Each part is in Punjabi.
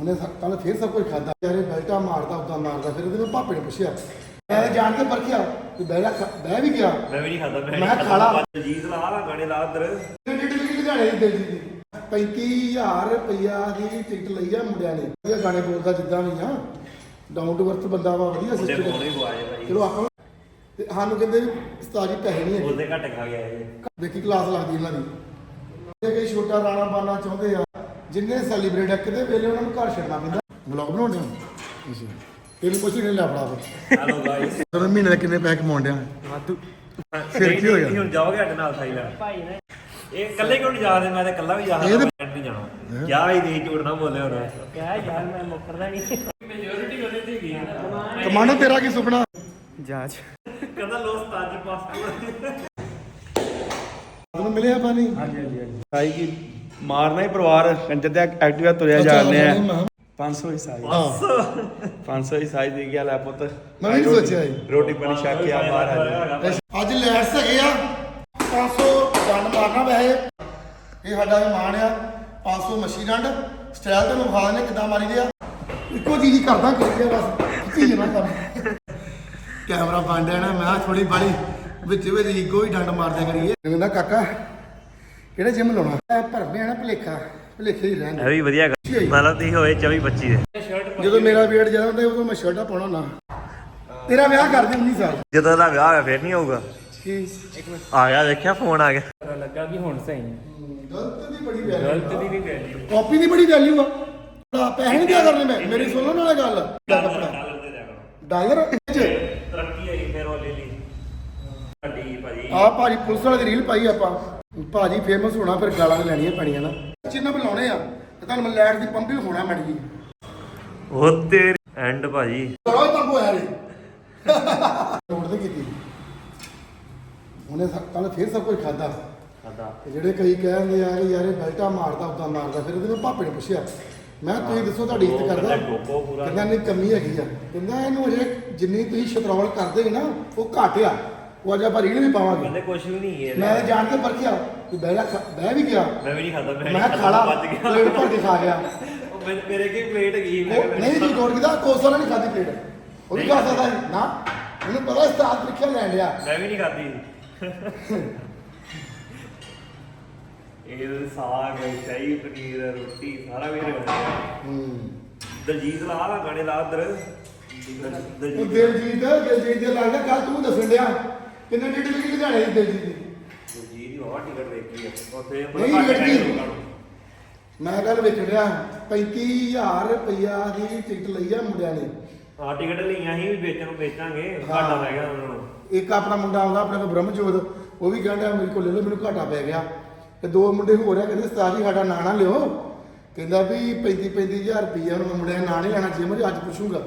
ਉਹਨੇ ਕੱਲ ਫੇਰ ਸਭ ਕੁਝ ਖਾਦਾ ਯਾਰੇ ਬੈਲਟਾ ਮਾਰਦਾ ਉਦਾਂ ਮਾਰਦਾ ਫਿਰ ਉਹਦੇ ਮੈਂ ਭਾਪੇ ਨੇ ਪੁੱਛਿਆ ਮੈਂ ਤਾਂ ਜਾਣ ਕੇ ਪਰਖਿਆ ਕਿ ਬਹਿ ਖਾ- ਬਹਿ ਵੀ ਗਿਆ। ਮੈਂ ਵੀ ਨਹੀਂ ਖਾਦਾ ਮੈਂ ਮੈਂ ਖਾ ਲਾ। ਜੀਤ ਲਾ ਗਾਣੇ ਲਾ ਉਧਰ। ਟਿਕਟ ਲੁਧਿਆਣੇ ਦੀ ਦਿੱਲੀ ਦੀ 35000 ਰੁਪਇਆ ਦੀ ਟਿਕਟ ਲਈ ਆ ਮੁੰਡਿਆਂ ਨੇ। ਇਹ ਗਾਣੇ ਬੋਲਦਾ ਜਿੱਦਾਂ ਵੀ ਆ। ਡਾਊਨ ਟੂ ਅਰਥ ਬੰਦਾ ਵਾ ਵਧੀਆ ਉਹਦੇ ਸਿਸਟਮ ਫੋਨ ਭਾਈ। ਚਲੋ ਆਪਾਂ ਤੇ ਸਾਨੂੰ ਕਹਿੰਦੇ ਵੀ ਉਸਤਾਦ ਜੀ ਪੈਸੇ ਨਹੀਂ ਹੈਗੇ। ਉਹਦੇ ਘੱਟ ਖਾ ਗਿਆ ਇਹ। ਦੇਖੀ ਕਲਾਸ ਲੱਗਦੀ ਇਹਨਾਂ ਦੀ। ਜੇ ਕੋਈ ਛੋਟਾ ਰਾਣਾ ਬਾਨਾ ਚਾਹੁੰਦੇ ਆ। ਜਿੰਨੇ ਸੈਲੀਬ੍ਰੇਟ ਆ ਕਿਤੇ ਵੇਲੇ ਉਹਨਾਂ ਨੂੰ ਘਰ ਛੱਡਣਾ ਪੈਂਦਾ। ਵਲੌਗ ਬਣਾਉਂਦੇ ਆ ਅੱਛਾ। ਇਹਨੂੰ ਕੁਛ ਨਹੀਂ ਲੈ ਫੜਾ ਫਿਰ। ਹੈਲੋ ਗਾਇਸ ਤਰ ਮਹੀਨੇ ਦੇ ਕਿੰਨੇ ਪੈਸੇ ਕਮਾਉਂਦੇ ਆ ਵਾਧੂ। ਫਿਰ ਕੀ ਹੋਇਆ? ਹੁਣ ਜਾਓਗੇ ਸਾਡੇ ਨਾਲ ਥਾਈਲੈਂਡ ਭਾਈ ਨੇ ਇਹ ਇਕੱਲੇ ਕਿਉਂ ਨਹੀਂ ਜਾਦੇ ਮੈਂ ਤਾਂ ਇਕੱਲਾ ਵੀ ਜਾ ਇਹ ਤਾਂ- ਨਹੀਂ ਜਾਣਾ। ਕਿਆ ਹੀ ਦੇ ਝੂਠ ਨਾ ਬੋਲੇ ਹੁਣ ਕਿਆ ਯਾਰ ਮੈਂ ਮੁੱਕਰਦਾ ਨਹੀਂ ਮੈਜੋਰਿਟੀ ਉਹਦੇ ਤੇ ਗਈ ਕਮਾਂਡੋ ਤੇਰਾ ਕੀ ਸੁਪਨਾ? ਜਾਂਚ ਕਹਿੰਦਾ ਲੋ ਸਤਾਜ ਪਾਸਪੋਰਟ। ਤੁਹਾਨੂੰ ਮਿਲਿਆ ਪਾਣੀ? ਕੀ ਮਾਰਨਾ ਹੀ ਪਰਿਵਾਰ ਕੰਜਰ ਤੇ ਐਕਟਿਵਾ ਤੁਰਿਆ ਜਾਂਦੇ ਆ। 500 ਹੀ ਸਾਈ। ਹਾਂ 500 ਹੀ ਸਾਈ। ਦੇ ਗਿਆ ਲੈ ਪੁੱਤ? ਮੈਂ ਵੀ ਸੋਚਿਆ। ਰੋਟੀ ਪਾਣੀ ਛਕ ਕੇ ਆ ਬਾਹਰ ਆ ਜਾ। ਅੱਜ ਲੈਟਸ ਹੈਗੇ ਆ। 500 ਡੰਡ ਮਾਰਨਾ ਵੈਸੇ। ਇਹ ਸਾਡਾ ਮਹਿਮਾਨ ਆ। 500 ਮੱਛੀ ਡੰਡ। ਸਟਾਈਲ ਤੇ ਵਿਖਾ ਨੇ ਕਿਦਾਂ ਮਾਰੀ ਦੇ ਆ। ਇੱਕੋ ਚੀਜ਼ ਹੀ ਕਰਦਾ ਕਰੀ ਆ ਬਸ। ਖਿੱਚੀ ਜਣਾ ਕੰਮ। ਕੈਮਰਾ ਬੰਦ ਹੈ ਨਾ ਮੈਂ ਥੋੜੀ ਬੜੀ ਵਿੱਚ ਵਿੱਚ ਇੱਕੋ ਹੀ ਡੰਡ ਮਾਰਦਿਆ ਕਰੀਏ। ਕਹਿੰਦਾ ਕਾਕਾ ਕਿਹੜੇ ਜਿਮ ਲਾਉਣਾ? ਇਹ ਭਰਮੇ ਆ ਨਾ ਭਲੇਖਾ ਭਲੇਖੇ ਹੀ ਰਹਿੰਦੇ ਇਹ ਵੀ ਵਧੀਆ ਗੱਲ। ਮਤਲਬ ਤੁਸੀਂ ਹੋਏ 24 25 ਦੇ। ਜਦੋਂ ਮੇਰਾ ਵੇਟ ਜ਼ਿਆਦਾ ਹੁੰਦਾ ਉਦੋਂ ਮੈਂ ਸ਼ਰਟਾਂ ਪਾਉਣਾ ਨਾ ਤੇਰਾ ਵਿਆਹ ਕਰ ਦੇ 19 ਸਾਲ। ਜਦੋਂ ਦਾ ਵਿਆਹ ਹੋਇਆ ਫੇਰ ਨਹੀਂ ਹੋਊਗਾ ਕੀ? ਆ ਗਿਆ ਦੇਖਿਆ ਫੋਨ ਆ ਗਿਆ। ਪਤਾ ਲੱਗਾ ਕਿ ਹੁਣ ਸਹੀ ਗਲਤ ਦੀ ਬੜੀ ਵੈਲਿਊ ਗਲਤ ਦੀ ਨਹੀਂ ਵੈਲਿਊ ਕਾਪੀ ਦੀ ਬੜੀ ਵੈਲਿਊ ਆ। ਪੈਸੇ ਨਹੀਂ ਦਿਆ ਕਰਨੇ ਮੈਂ। ਮੇਰੀ ਸੁਣੋ ਨਾਲੇ ਗੱਲ। ਲੈ ਕੱਪੜਾ ਡਾਲਰ ਤਰੱਕੀ ਆਈ ਫੇਰ ਉਹ ਲੈ ਲਈ। ਵੱਡੀ ਭਾਜੀ ਆ ਭਾਜੀ ਪੁਲਿਸ ਵਾਲੇ ਦੀ ਰੀਲ ਪਾਈ ਆਪਾਂ। ਭਾਜੀ ਫੇਮਸ ਹੋਣਾ ਫਿਰ ਗਾਲਾਂ ਤੇ ਲੈਣੀਆਂ ਪੈਣੀਆਂ ਨਾ। ਜਿੰਨਾ ਬੁਲਾਉਣੇ ਆ ਤੇ ਤੁਹਾਨੂੰ ਮੈਂ ਲੈਟ ਦੀ ਪੰਪ ਹੋਣਾ ਮੈਡ ਜੀ। ਉਹ ਤੇਰੀ ਐਂਡ ਭਾਜੀ। ਚਲੋ ਪੰਪ ਹੋਇਆ ਰੇ ਰੋਡ ਤੇ ਕੀਤੀ। ਉਹਨੇ ਕੱਲ ਫੇਰ ਸਭ ਕੁਝ ਖਾਦਾ ਖਾਦਾ ਤੇ ਜਿਹੜੇ ਕਈ ਕਹਿੰਦੇ ਆ ਕਿ ਯਾਰ ਇਹ ਬੈਲਟਾ ਮਾਰਦਾ ਉਦਾਂ ਮਾਰਦਾ ਫਿਰ ਉਹਦੇ ਭਾਪੇ ਨੇ ਪੁੱਛਿਆ। ਮੈਂ ਤੁਸੀਂ ਦੱਸੋ ਤੁਹਾਡੀ ਇੱਜ਼ਤ ਕਰਦਾ। ਕਹਿੰਦਾ ਨਹੀਂ ਕਮੀ ਹੈਗੀ ਆ। ਕਹਿੰਦਾ ਇਹਨੂੰ ਅਜੇ ਜਿੰਨੀ ਤੁਸੀਂ ਸ਼ਤਰੌਲ ਕਰਦੇ ਹੋ ਨਾ ਉਹ ਘੱਟ ਆ। ਉਹ ਅੱਜ ਆਪਾਂ ਰੀਲ ਵੀ ਪਾਵਾਂਗੇ। ਕਹਿੰਦੇ ਕੁਝ ਵੀ ਨਹੀਂ ਇਹ ਮੈਂ ਜਾਣ ਕੇ ਪਰਖਿਆ ਕਿ ਬਹਿ ਜਾ ਬਹਿ ਵੀ ਗਿਆ। ਮੈਂ ਵੀ ਨਹੀਂ ਖਾਦਾ ਮੈਂ ਖਾਲਾ ਬਚ ਗਿਆ। ਪਲੇਟ ਭਰ ਕੇ ਖਾ ਗਿਆ। ਉਹ ਮੇਰੇ- ਮੇਰੇ ਕੀ ਪਲੇਟ ਗਈ ਮੈਂ ਉਹ ਨਹੀਂ ਤੂੰ ਜੋੜ ਕਿਦਾ ਕੋਸਾ ਨਹੀਂ ਖਾਦੀ ਪਲੇਟ। ਉਹ ਵੀ ਖਾ ਸਕਦਾ ਸੀ। ਨਾ ਮੈਨੂੰ ਪਤਾ ਸਟਾਰ ਪ੍ਰੀਖਿਆ ਲੈਣ ਲਿਆ ਮੈਂ ਵੀ ਨਹੀਂ ਖਾਦੀ ਇਹ ਸਾਗ ਸ਼ਾਹੀ ਪਨੀਰ ਰੋਟੀ ਸਾਰਾ ਵੀ ਰਿਹਾ ਹੂੰ। ਦਲਜੀਤ ਲਾ ਲਾ ਗਾਣੇ ਲਾ ਉਧਰ ਉਹ ਦਲਜੀਤ ਦਿਲਜੀਤ ਦਿਲਜੀਤ ਦੇ ਲੱਗਦਾ ਕੱਲ ਤੂੰ ਦੱਸਣ ਡਿਆ। ਕਿੰਨੇ ਟਿਕਟ ਲਿਖੀ ਲੁਧਿਆਣੇ ਦੀ ਦਿਲਜੀਤ ਦੀ? ਦਲਜੀਤ ਦੀ ਬਹੁਤ ਟਿਕਟ ਵੇਖੀ ਆ। ਉੱਥੇ ਨਹੀਂ ਘੱਟ ਵੇਖੀ। ਨੂੰ। ਮੈਂ ਕੱਲ ਵੇਖ ਰਿਹਾ 35000 ਰੁਪਇਆ ਦੀ ਟਿਕਟ ਲਈ ਆ ਮੁੰਡਿਆਂ ਨੇ। ਹਾਂ ਟਿਕਟ ਲਈਆਂ ਸੀ ਵੀ ਵੇਚਣ ਨੂੰ ਵੇਚਾਂਗੇ। ਘਾਟਾ ਪੈ ਗਿਆ ਉਹਨਾਂ ਨੂੰ। ਇੱਕ ਆਪਣਾ ਮੁੰਡਾ ਆਉਂਦਾ ਆਪਣੇ ਕੋਲ ਬ੍ਰਹਮਜੋਤ ਉਹ ਵੀ ਕਹਿੰਦਾ ਮੇਰੇ ਕੋਲ ਲੈ ਲਓ ਮੈਨੂੰ ਘਾਟਾ ਪੈ ਗਿਆ। ਤੇ ਦੋ ਮੁੰਡੇ ਹੋਰ ਆ ਕਹਿੰਦੇ ਉਸਤਾਦ ਜੀ ਸਾਡਾ ਨਾਂ ਨਾ ਲਿਓ। ਕਹਿੰਦਾ ਵੀ 35 35000 ਰੁਪਇਆ ਉਹਨੂੰ ਮੁੰਡੇ ਦਾ ਨਾਂ ਨਹੀਂ ਲੈਣਾ ਚ ਅੱਜ ਪੁੱਛੂਗਾ।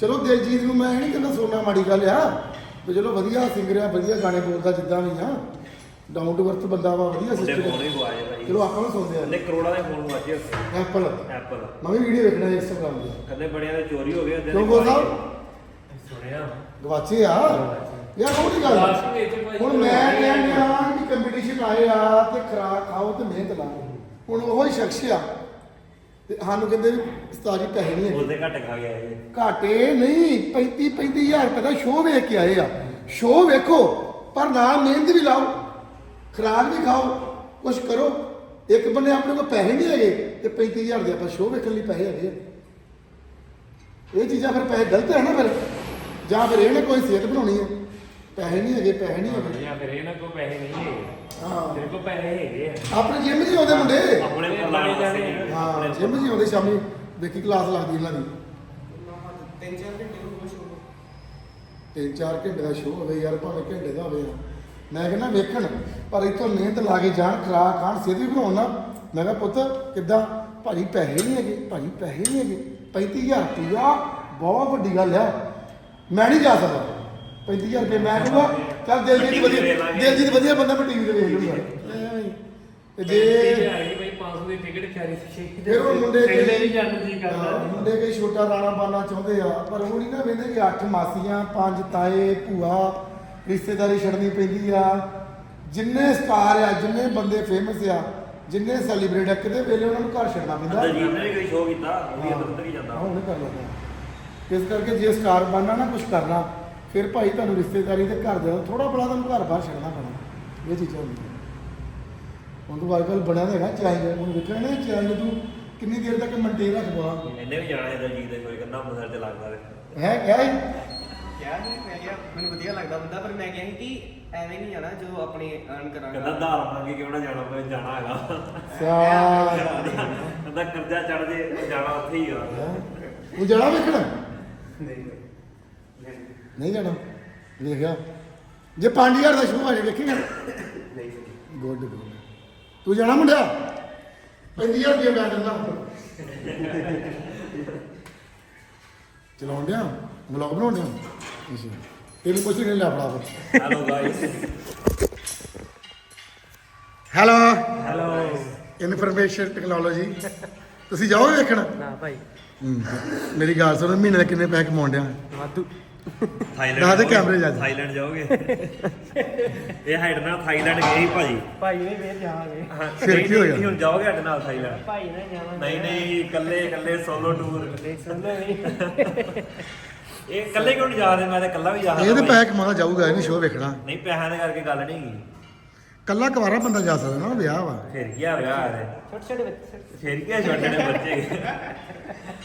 ਚਲੋ ਦਿਲਜੀਤ ਨੂੰ ਮੈਂ ਇਹ ਨਹੀਂ ਕਹਿੰਦਾ ਸੋਨਾ ਮਾੜੀ ਗੱਲ ਆ। ਵੀ ਚਲੋ ਵਧੀਆ ਸਿੰਗਰ ਆ ਵਧੀਆ ਗਾਣੇ ਬੋਲਦਾ ਜਿੱਦਾਂ ਵੀ ਆ। ਡਾਊਨ ਟੂ ਅਰਥ ਬੰਦਾ ਵਾ ਵਧੀਆ ਉਹਦੇ ਸਿਸਟਮ ਫੋਨ ਹੀ ਗਵਾਏ ਭਾਈ। ਚਲੋ ਆਪਾਂ ਨੂੰ ਸੁਣਦੇ ਉਹਦੇ ਕਰੋੜਾਂ ਦੇ ਫੋਨ ਆ ਐਪਲ ਐਪਲ ਮੈਂ ਵੀ ਵੀਡੀਓ ਵੇਖਣਾ ਇੰਸਟਾਗ੍ਰਾਮ ਤੇ। ਕਦੇ ਬੜਿਆਂ ਦੇ ਚੋਰੀ ਹੋ ਗਏ ਕਿਉਂ ਬੋਲ ਸਾਹਿਬ ਸੁਣਿਆ? ਗਵਾਚੇ ਆ? ਯਾਰ ਉਹ ਨਹੀਂ ਗੱਲ। ਗਏ ਤੇ ਭਾਈ। ਹੁਣ ਮੈਂ ਕਹਿੰਦਾ ਕਿ ਕੰਪੀਟੀਸ਼ਨ ਆਏ ਆ ਤੇ ਖਰਾਕ ਖਾਓ ਤੇ ਮਿਹਨਤ ਲਾਓ। ਹੁਣ ਉਹ ਹੀ ਸ਼ਖਸ ਆ। ਤੇ ਸਾਨੂੰ ਕਹਿੰਦੇ ਵੀ ਉਸਤਾਦ ਜੀ ਪੈਸੇ ਨਹੀਂ ਹੈਗੇ। ਉਹਦੇ ਘੱਟ ਖਾ ਗਿਆ ਇਹ। ਘਾਟੇ ਨਹੀਂ 35 35000 ਰੁਪਏ ਦਾ ਸ਼ੋਅ ਵੇਖ ਕੇ ਆਏ ਆ। ਸ਼ੋਅ ਵੇਖੋ ਪਰ ਨਾਲ ਮਿਹਨਤ ਵੀ ਲਾਓ ਖਰਾਕ ਵੀ ਖਾਓ ਕੁਝ ਕਰੋ। ਇੱਕ ਬੰਨੇ ਆਪਣੇ ਕੋਲ ਪੈਸੇ ਨਹੀਂ ਹੈਗੇ ਤੇ 35000 ਦੇ ਆਪਾਂ ਸ਼ੋਅ ਵੇਖਣ ਲਈ ਪੈਸੇ ਹੈਗੇ ਆ। ਇਹ ਚੀਜ਼ਾਂ ਫਿਰ ਪੈਸੇ ਗਲਤ ਹੈ ਨਾ ਫਿਰ। ਜਾਂ ਫਿਰ ਇਹਨੇ ਕੋਈ ਸਿਹਤ ਬਣਾਉਣੀ ਹੈ ਪੈਸੇ ਨਹੀਂ ਹੈਗੇ ਪੈਸੇ ਨਹੀਂ ਹੈਗੇ। ਜਾਂ ਫਿਰ ਇਹਨਾਂ ਕੋ ਪੈਸੇ ਨਹੀਂ ਹੈਗੇ। ਹਾਂ। ਤੇਰੇ ਕੋ ਪੈਸੇ ਹੈਗੇ ਆ। ਆਪਣੇ ਜਿਮ 'ਚ ਹੀ ਆਉਂਦੇ ਮੁੰਡੇ। ਆਪਣੇ ਕੋਲ ਲਾਣ ਜਾਣੇ। ਹਾਂ ਜਿਮ 'ਚ ਹੀ ਆਉਂਦੇ ਸ਼ਾਮੀ। ਦੇਖੀ ਕਲਾਸ ਲੱਗਦੀ ਇਹਨਾਂ ਦੀ। ਤਿੰਨ ਚਾਰ ਘੰਟੇ ਦਾ ਸ਼ੋਅ ਹੋਵੇ ਯਾਰ ਭਾਵੇਂ ਘੰਟੇ ਦਾ ਹੋਵੇ ਮੈਂ ਕਹਿੰਦਾ ਵੇਖਣ ਪਰ ਇੱਥੋਂ ਮਿਹਨਤ ਲਾ ਕੇ ਜਾਣ ਖਰਾ ਖਾਣ ਸਿਹਤ ਵੀ ਬਣਾਉਣ ਨਾ। ਮੈਂ ਕਿਹਾ ਪੁੱਤ ਕਿੱਦਾਂ? ਭਾਜੀ ਪੈਸੇ ਨਹੀਂ ਹੈਗੇ ਭਾਜੀ ਪੈਸੇ ਨਹੀਂ ਹੈਗੇ। 35000 ਰੁਪਇਆ ਬਹੁਤ ਵੱਡੀ ਗੱਲ ਆ ਮੈਂ ਨਹੀਂ ਜਾ ਸਕਦਾ। 35000 ਰੁਪਏ ਮੈਂ ਕਹੂੰਗਾ। ਚੱਲ ਦਿਲ ਜੀ ਵਧੀਆ ਦਿਲ ਜੀ ਵਧੀਆ ਬੰਦਾ ਮੈਂ ਟੀਵੀ ਤੇ ਵੇਖ ਲੂੰਗਾ ਤੇ ਜੇ ਜੇ ਆਈ ਭਾਈ 500 ਦੀ ਟਿਕਟ ਖੈਰੀ ਸੀ। ਫਿਰ ਉਹ ਮੁੰਡੇ ਪਹਿਲੇ ਨਹੀਂ ਜਾਣ ਜੀ ਹਾਂ, ਕਰਦਾ ਮੁੰਡੇ ਕਈ ਛੋਟਾ ਰਾਣਾ ਬਾਨਾ ਚਾਹੁੰਦੇ ਆ ਪਰ ਉਹ ਨਹੀਂ ਨਾ ਵੇਂਦੇ ਕਿ ਅੱਠ ਮਾਸੀਆਂ ਪੰਜ ਤਾਏ ਭੂਆ ਰਿਸ਼ਤੇਦਾਰੀ ਛੱਡਣੀ ਪੈਂਦੀ ਆ। ਜਿੰਨੇ ਸਟਾਰ ਆ ਜਿੰਨੇ ਬੰਦੇ ਫੇਮਸ ਆ ਜਿੰਨੇ ਸੈਲੀਬ੍ਰੇਟ ਆ ਕਿਤੇ ਵੇਲੇ ਉਹਨਾਂ ਨੂੰ ਘਰ ਛੱਡਣਾ ਪੈਂਦਾ। ਦਲਜੀਤ ਨੇ ਵੀ ਕੋਈ ਸ਼ੋਅ ਕੀਤਾ ਉਹ ਵੀ ਇੱਧਰ ਉੱਧਰ ਹੀ ਜਾਂਦਾ। ਹਾਂ ਉਹਨੇ ਕਰ ਲੈਂਦਾ। ਇਸ ਕਰਕੇ ਜੇ ਸਟਾਰ ਬਣਨਾ ਨਾ ਕੁਝ ਕਰਨਾ। ਫਿਰ ਭਾਈ ਤੁਹਾਨੂੰ ਰਿਸ਼ਤੇਦਾਰੀ ਤੇ ਘਰ ਦੇ ਥੋੜਾ ਬੜਾ ਤੁਹਾਨੂੰ ਘਰ ਬਾਹਰ ਛੱਡਣਾ ਪੈਣਾ। ਇਹ ਚੀਜ਼ਾਂ ਹੁੰਦੀਆਂ। ਹੁਣ ਤੂੰ ਅੱਜਕੱਲ ਬਣਿਆ ਤਾਂ ਹੈਗਾ ਚੈਲੰਜ ਹੁਣ ਵੇਖਣਾ ਨਾ ਚੈਲੰਜ ਤੂੰ ਕਿੰਨੀ ਦੇਰ ਤੱਕ ਮੇਨਟੇਨ ਰੱਖਵਾ ਇਹਨੇ ਵੀ ਜਾਣਾ ਹੈ ਦਲਜੀਤ ਦੇ ਕੋਈ ਕੰਨਾ ਅੰਮ੍ਰਿਤਸਰ ਤੇ ਲੱਗਦਾ ਵੇ ਹੈ ਕਿਆ ਹੈ ਕਿਹਾ ਨਹੀਂ ਮੈਂ ਕਿਹਾ ਮੈਨੂੰ ਵਧੀਆ ਲੱਗਦਾ ਬੰਦਾ ਪਰ ਮੈਂ ਕਿਹਾ ਸੀ ਕਿ ਐਵੇਂ ਨਹੀਂ ਜਾਣਾ ਜਦੋਂ ਆਪਣੀ ਅਰਨ ਕਹਿੰਦਾ ਕਰਾਂਗਾ ਧਾਰ ਮੰਗੇ ਕਿਉਂ ਨਾ ਜਾਣਾ ਪਵੇ ਜਾਣਾ ਹੈਗਾ। ਸਿਆ ਕਹਿੰਦਾ ਕਰਜ਼ਾ ਚੜ ਜੇ ਜਾਣਾ ਉੱਥੇ ਹੀ ਆ। ਤੂੰ ਜਾਣਾ ਵੇਖਣਾ? ਨਹੀਂ। ਨਹੀਂ ਜਾਣਾ। ਵੇਖਿਆ ਜੇ 5000 ਦਾ ਸ਼ੋਅ ਆ ਜੇ ਵੇਖੇਗਾ ਨਹੀਂ। ਗੁੱਡ ਗੁੱਡ ਤੂੰ ਜਾਣਾ ਮੁੰਡਿਆ? 5000 ਰੁਪਏ ਮੈਂ ਦਿੰਦਾ ਚਲਾਉਣ ਡਿਆ? ਵਲੌਗ ਬਣਾਉਣ ਡਿਆ? ਅੱਛਾ। ਤੈਨੂੰ ਕੁਛ ਨਹੀਂ ਲੈ ਫੜਾ ਫਿਰ। Hello guys hello hello information technology ਤੁਸੀਂ ਜਾਓਗੇ ਵੇਖਣ? ਨਾ ਭਾਈ। ਮੇਰੀ ਗੱਲ ਸੁਣੋ ਮਹੀਨੇ ਦੇ ਕਿੰਨੇ ਪੈਸੇ ਕਮਾਉਣ ਡਿਆ? ਵਾਧੂ। ਥਾਈਲੈਂਡ ਨਾ ਤੇ? ਕੈਮਰੇ ਜਾ। ਥਾਈਲੈਂਡ ਜਾਓਗੇ। ਇਹ ਹਾਈਡ ਨਾਲ ਥਾਈਲੈਂਡ ਗਏ ਸੀ ਭਾਜੀ। ਭਾਈ ਨੇ ਫੇਰ ਜਾਵਾਂਗੇ। ਹਾਂ, ਫਿਰ ਨਹੀਂ, ਕੀ ਹੋ ਗਿਆ? ਨਹੀਂ, ਹੁਣ ਜਾਓਗੇ ਸਾਡੇ ਨਾਲ ਥਾਈਲੈਂਡ? ਭਾਈ ਨੇ ਜਾਵਾਂਗੇ। ਨਹੀਂ ਨਹੀਂ ਇਕੱਲੇ ਇਕੱਲੇ ਸੋਲੋ ਟੂਰ ਸੁਣ ਲਓ ਨਹੀਂ ਇਹ ਇਕੱਲੇ ਕਿਉਂ ਨਹੀਂ ਜਾ ਰਹੇ? ਮੈਂ ਤਾਂ ਇਕੱਲਾ ਵੀ ਜਾ ਇਹ ਤੇ ਸਕਦਾ ਪੈਸੇ ਕਮਾਉਣਾ ਜਾਊਗਾ ਇਹਨੇ ਸ਼ੋਅ ਵੇਖਣਾ। ਨਹੀਂ ਪੈਸਿਆਂ ਦੇ ਕਰਕੇ ਗੱਲ ਨਹੀਂ ਹੈਗੀ। ਕੱਲਾ ਕੁਵਾਰਾ ਬੰਦਾ ਜਾ ਸਕਦਾ ਨਾ ਵਿਆਹ ਵਾ। ਫਿਰ ਕੀ ਆ ਵਿਆਹ ਹੈ ਛੋਟੇ ਛੋਟੇ ਬੱਚੇ ਫਿਰ ਕੀ ਆ ਛੋਟੇ ਨੇ ਬੱਚੇ।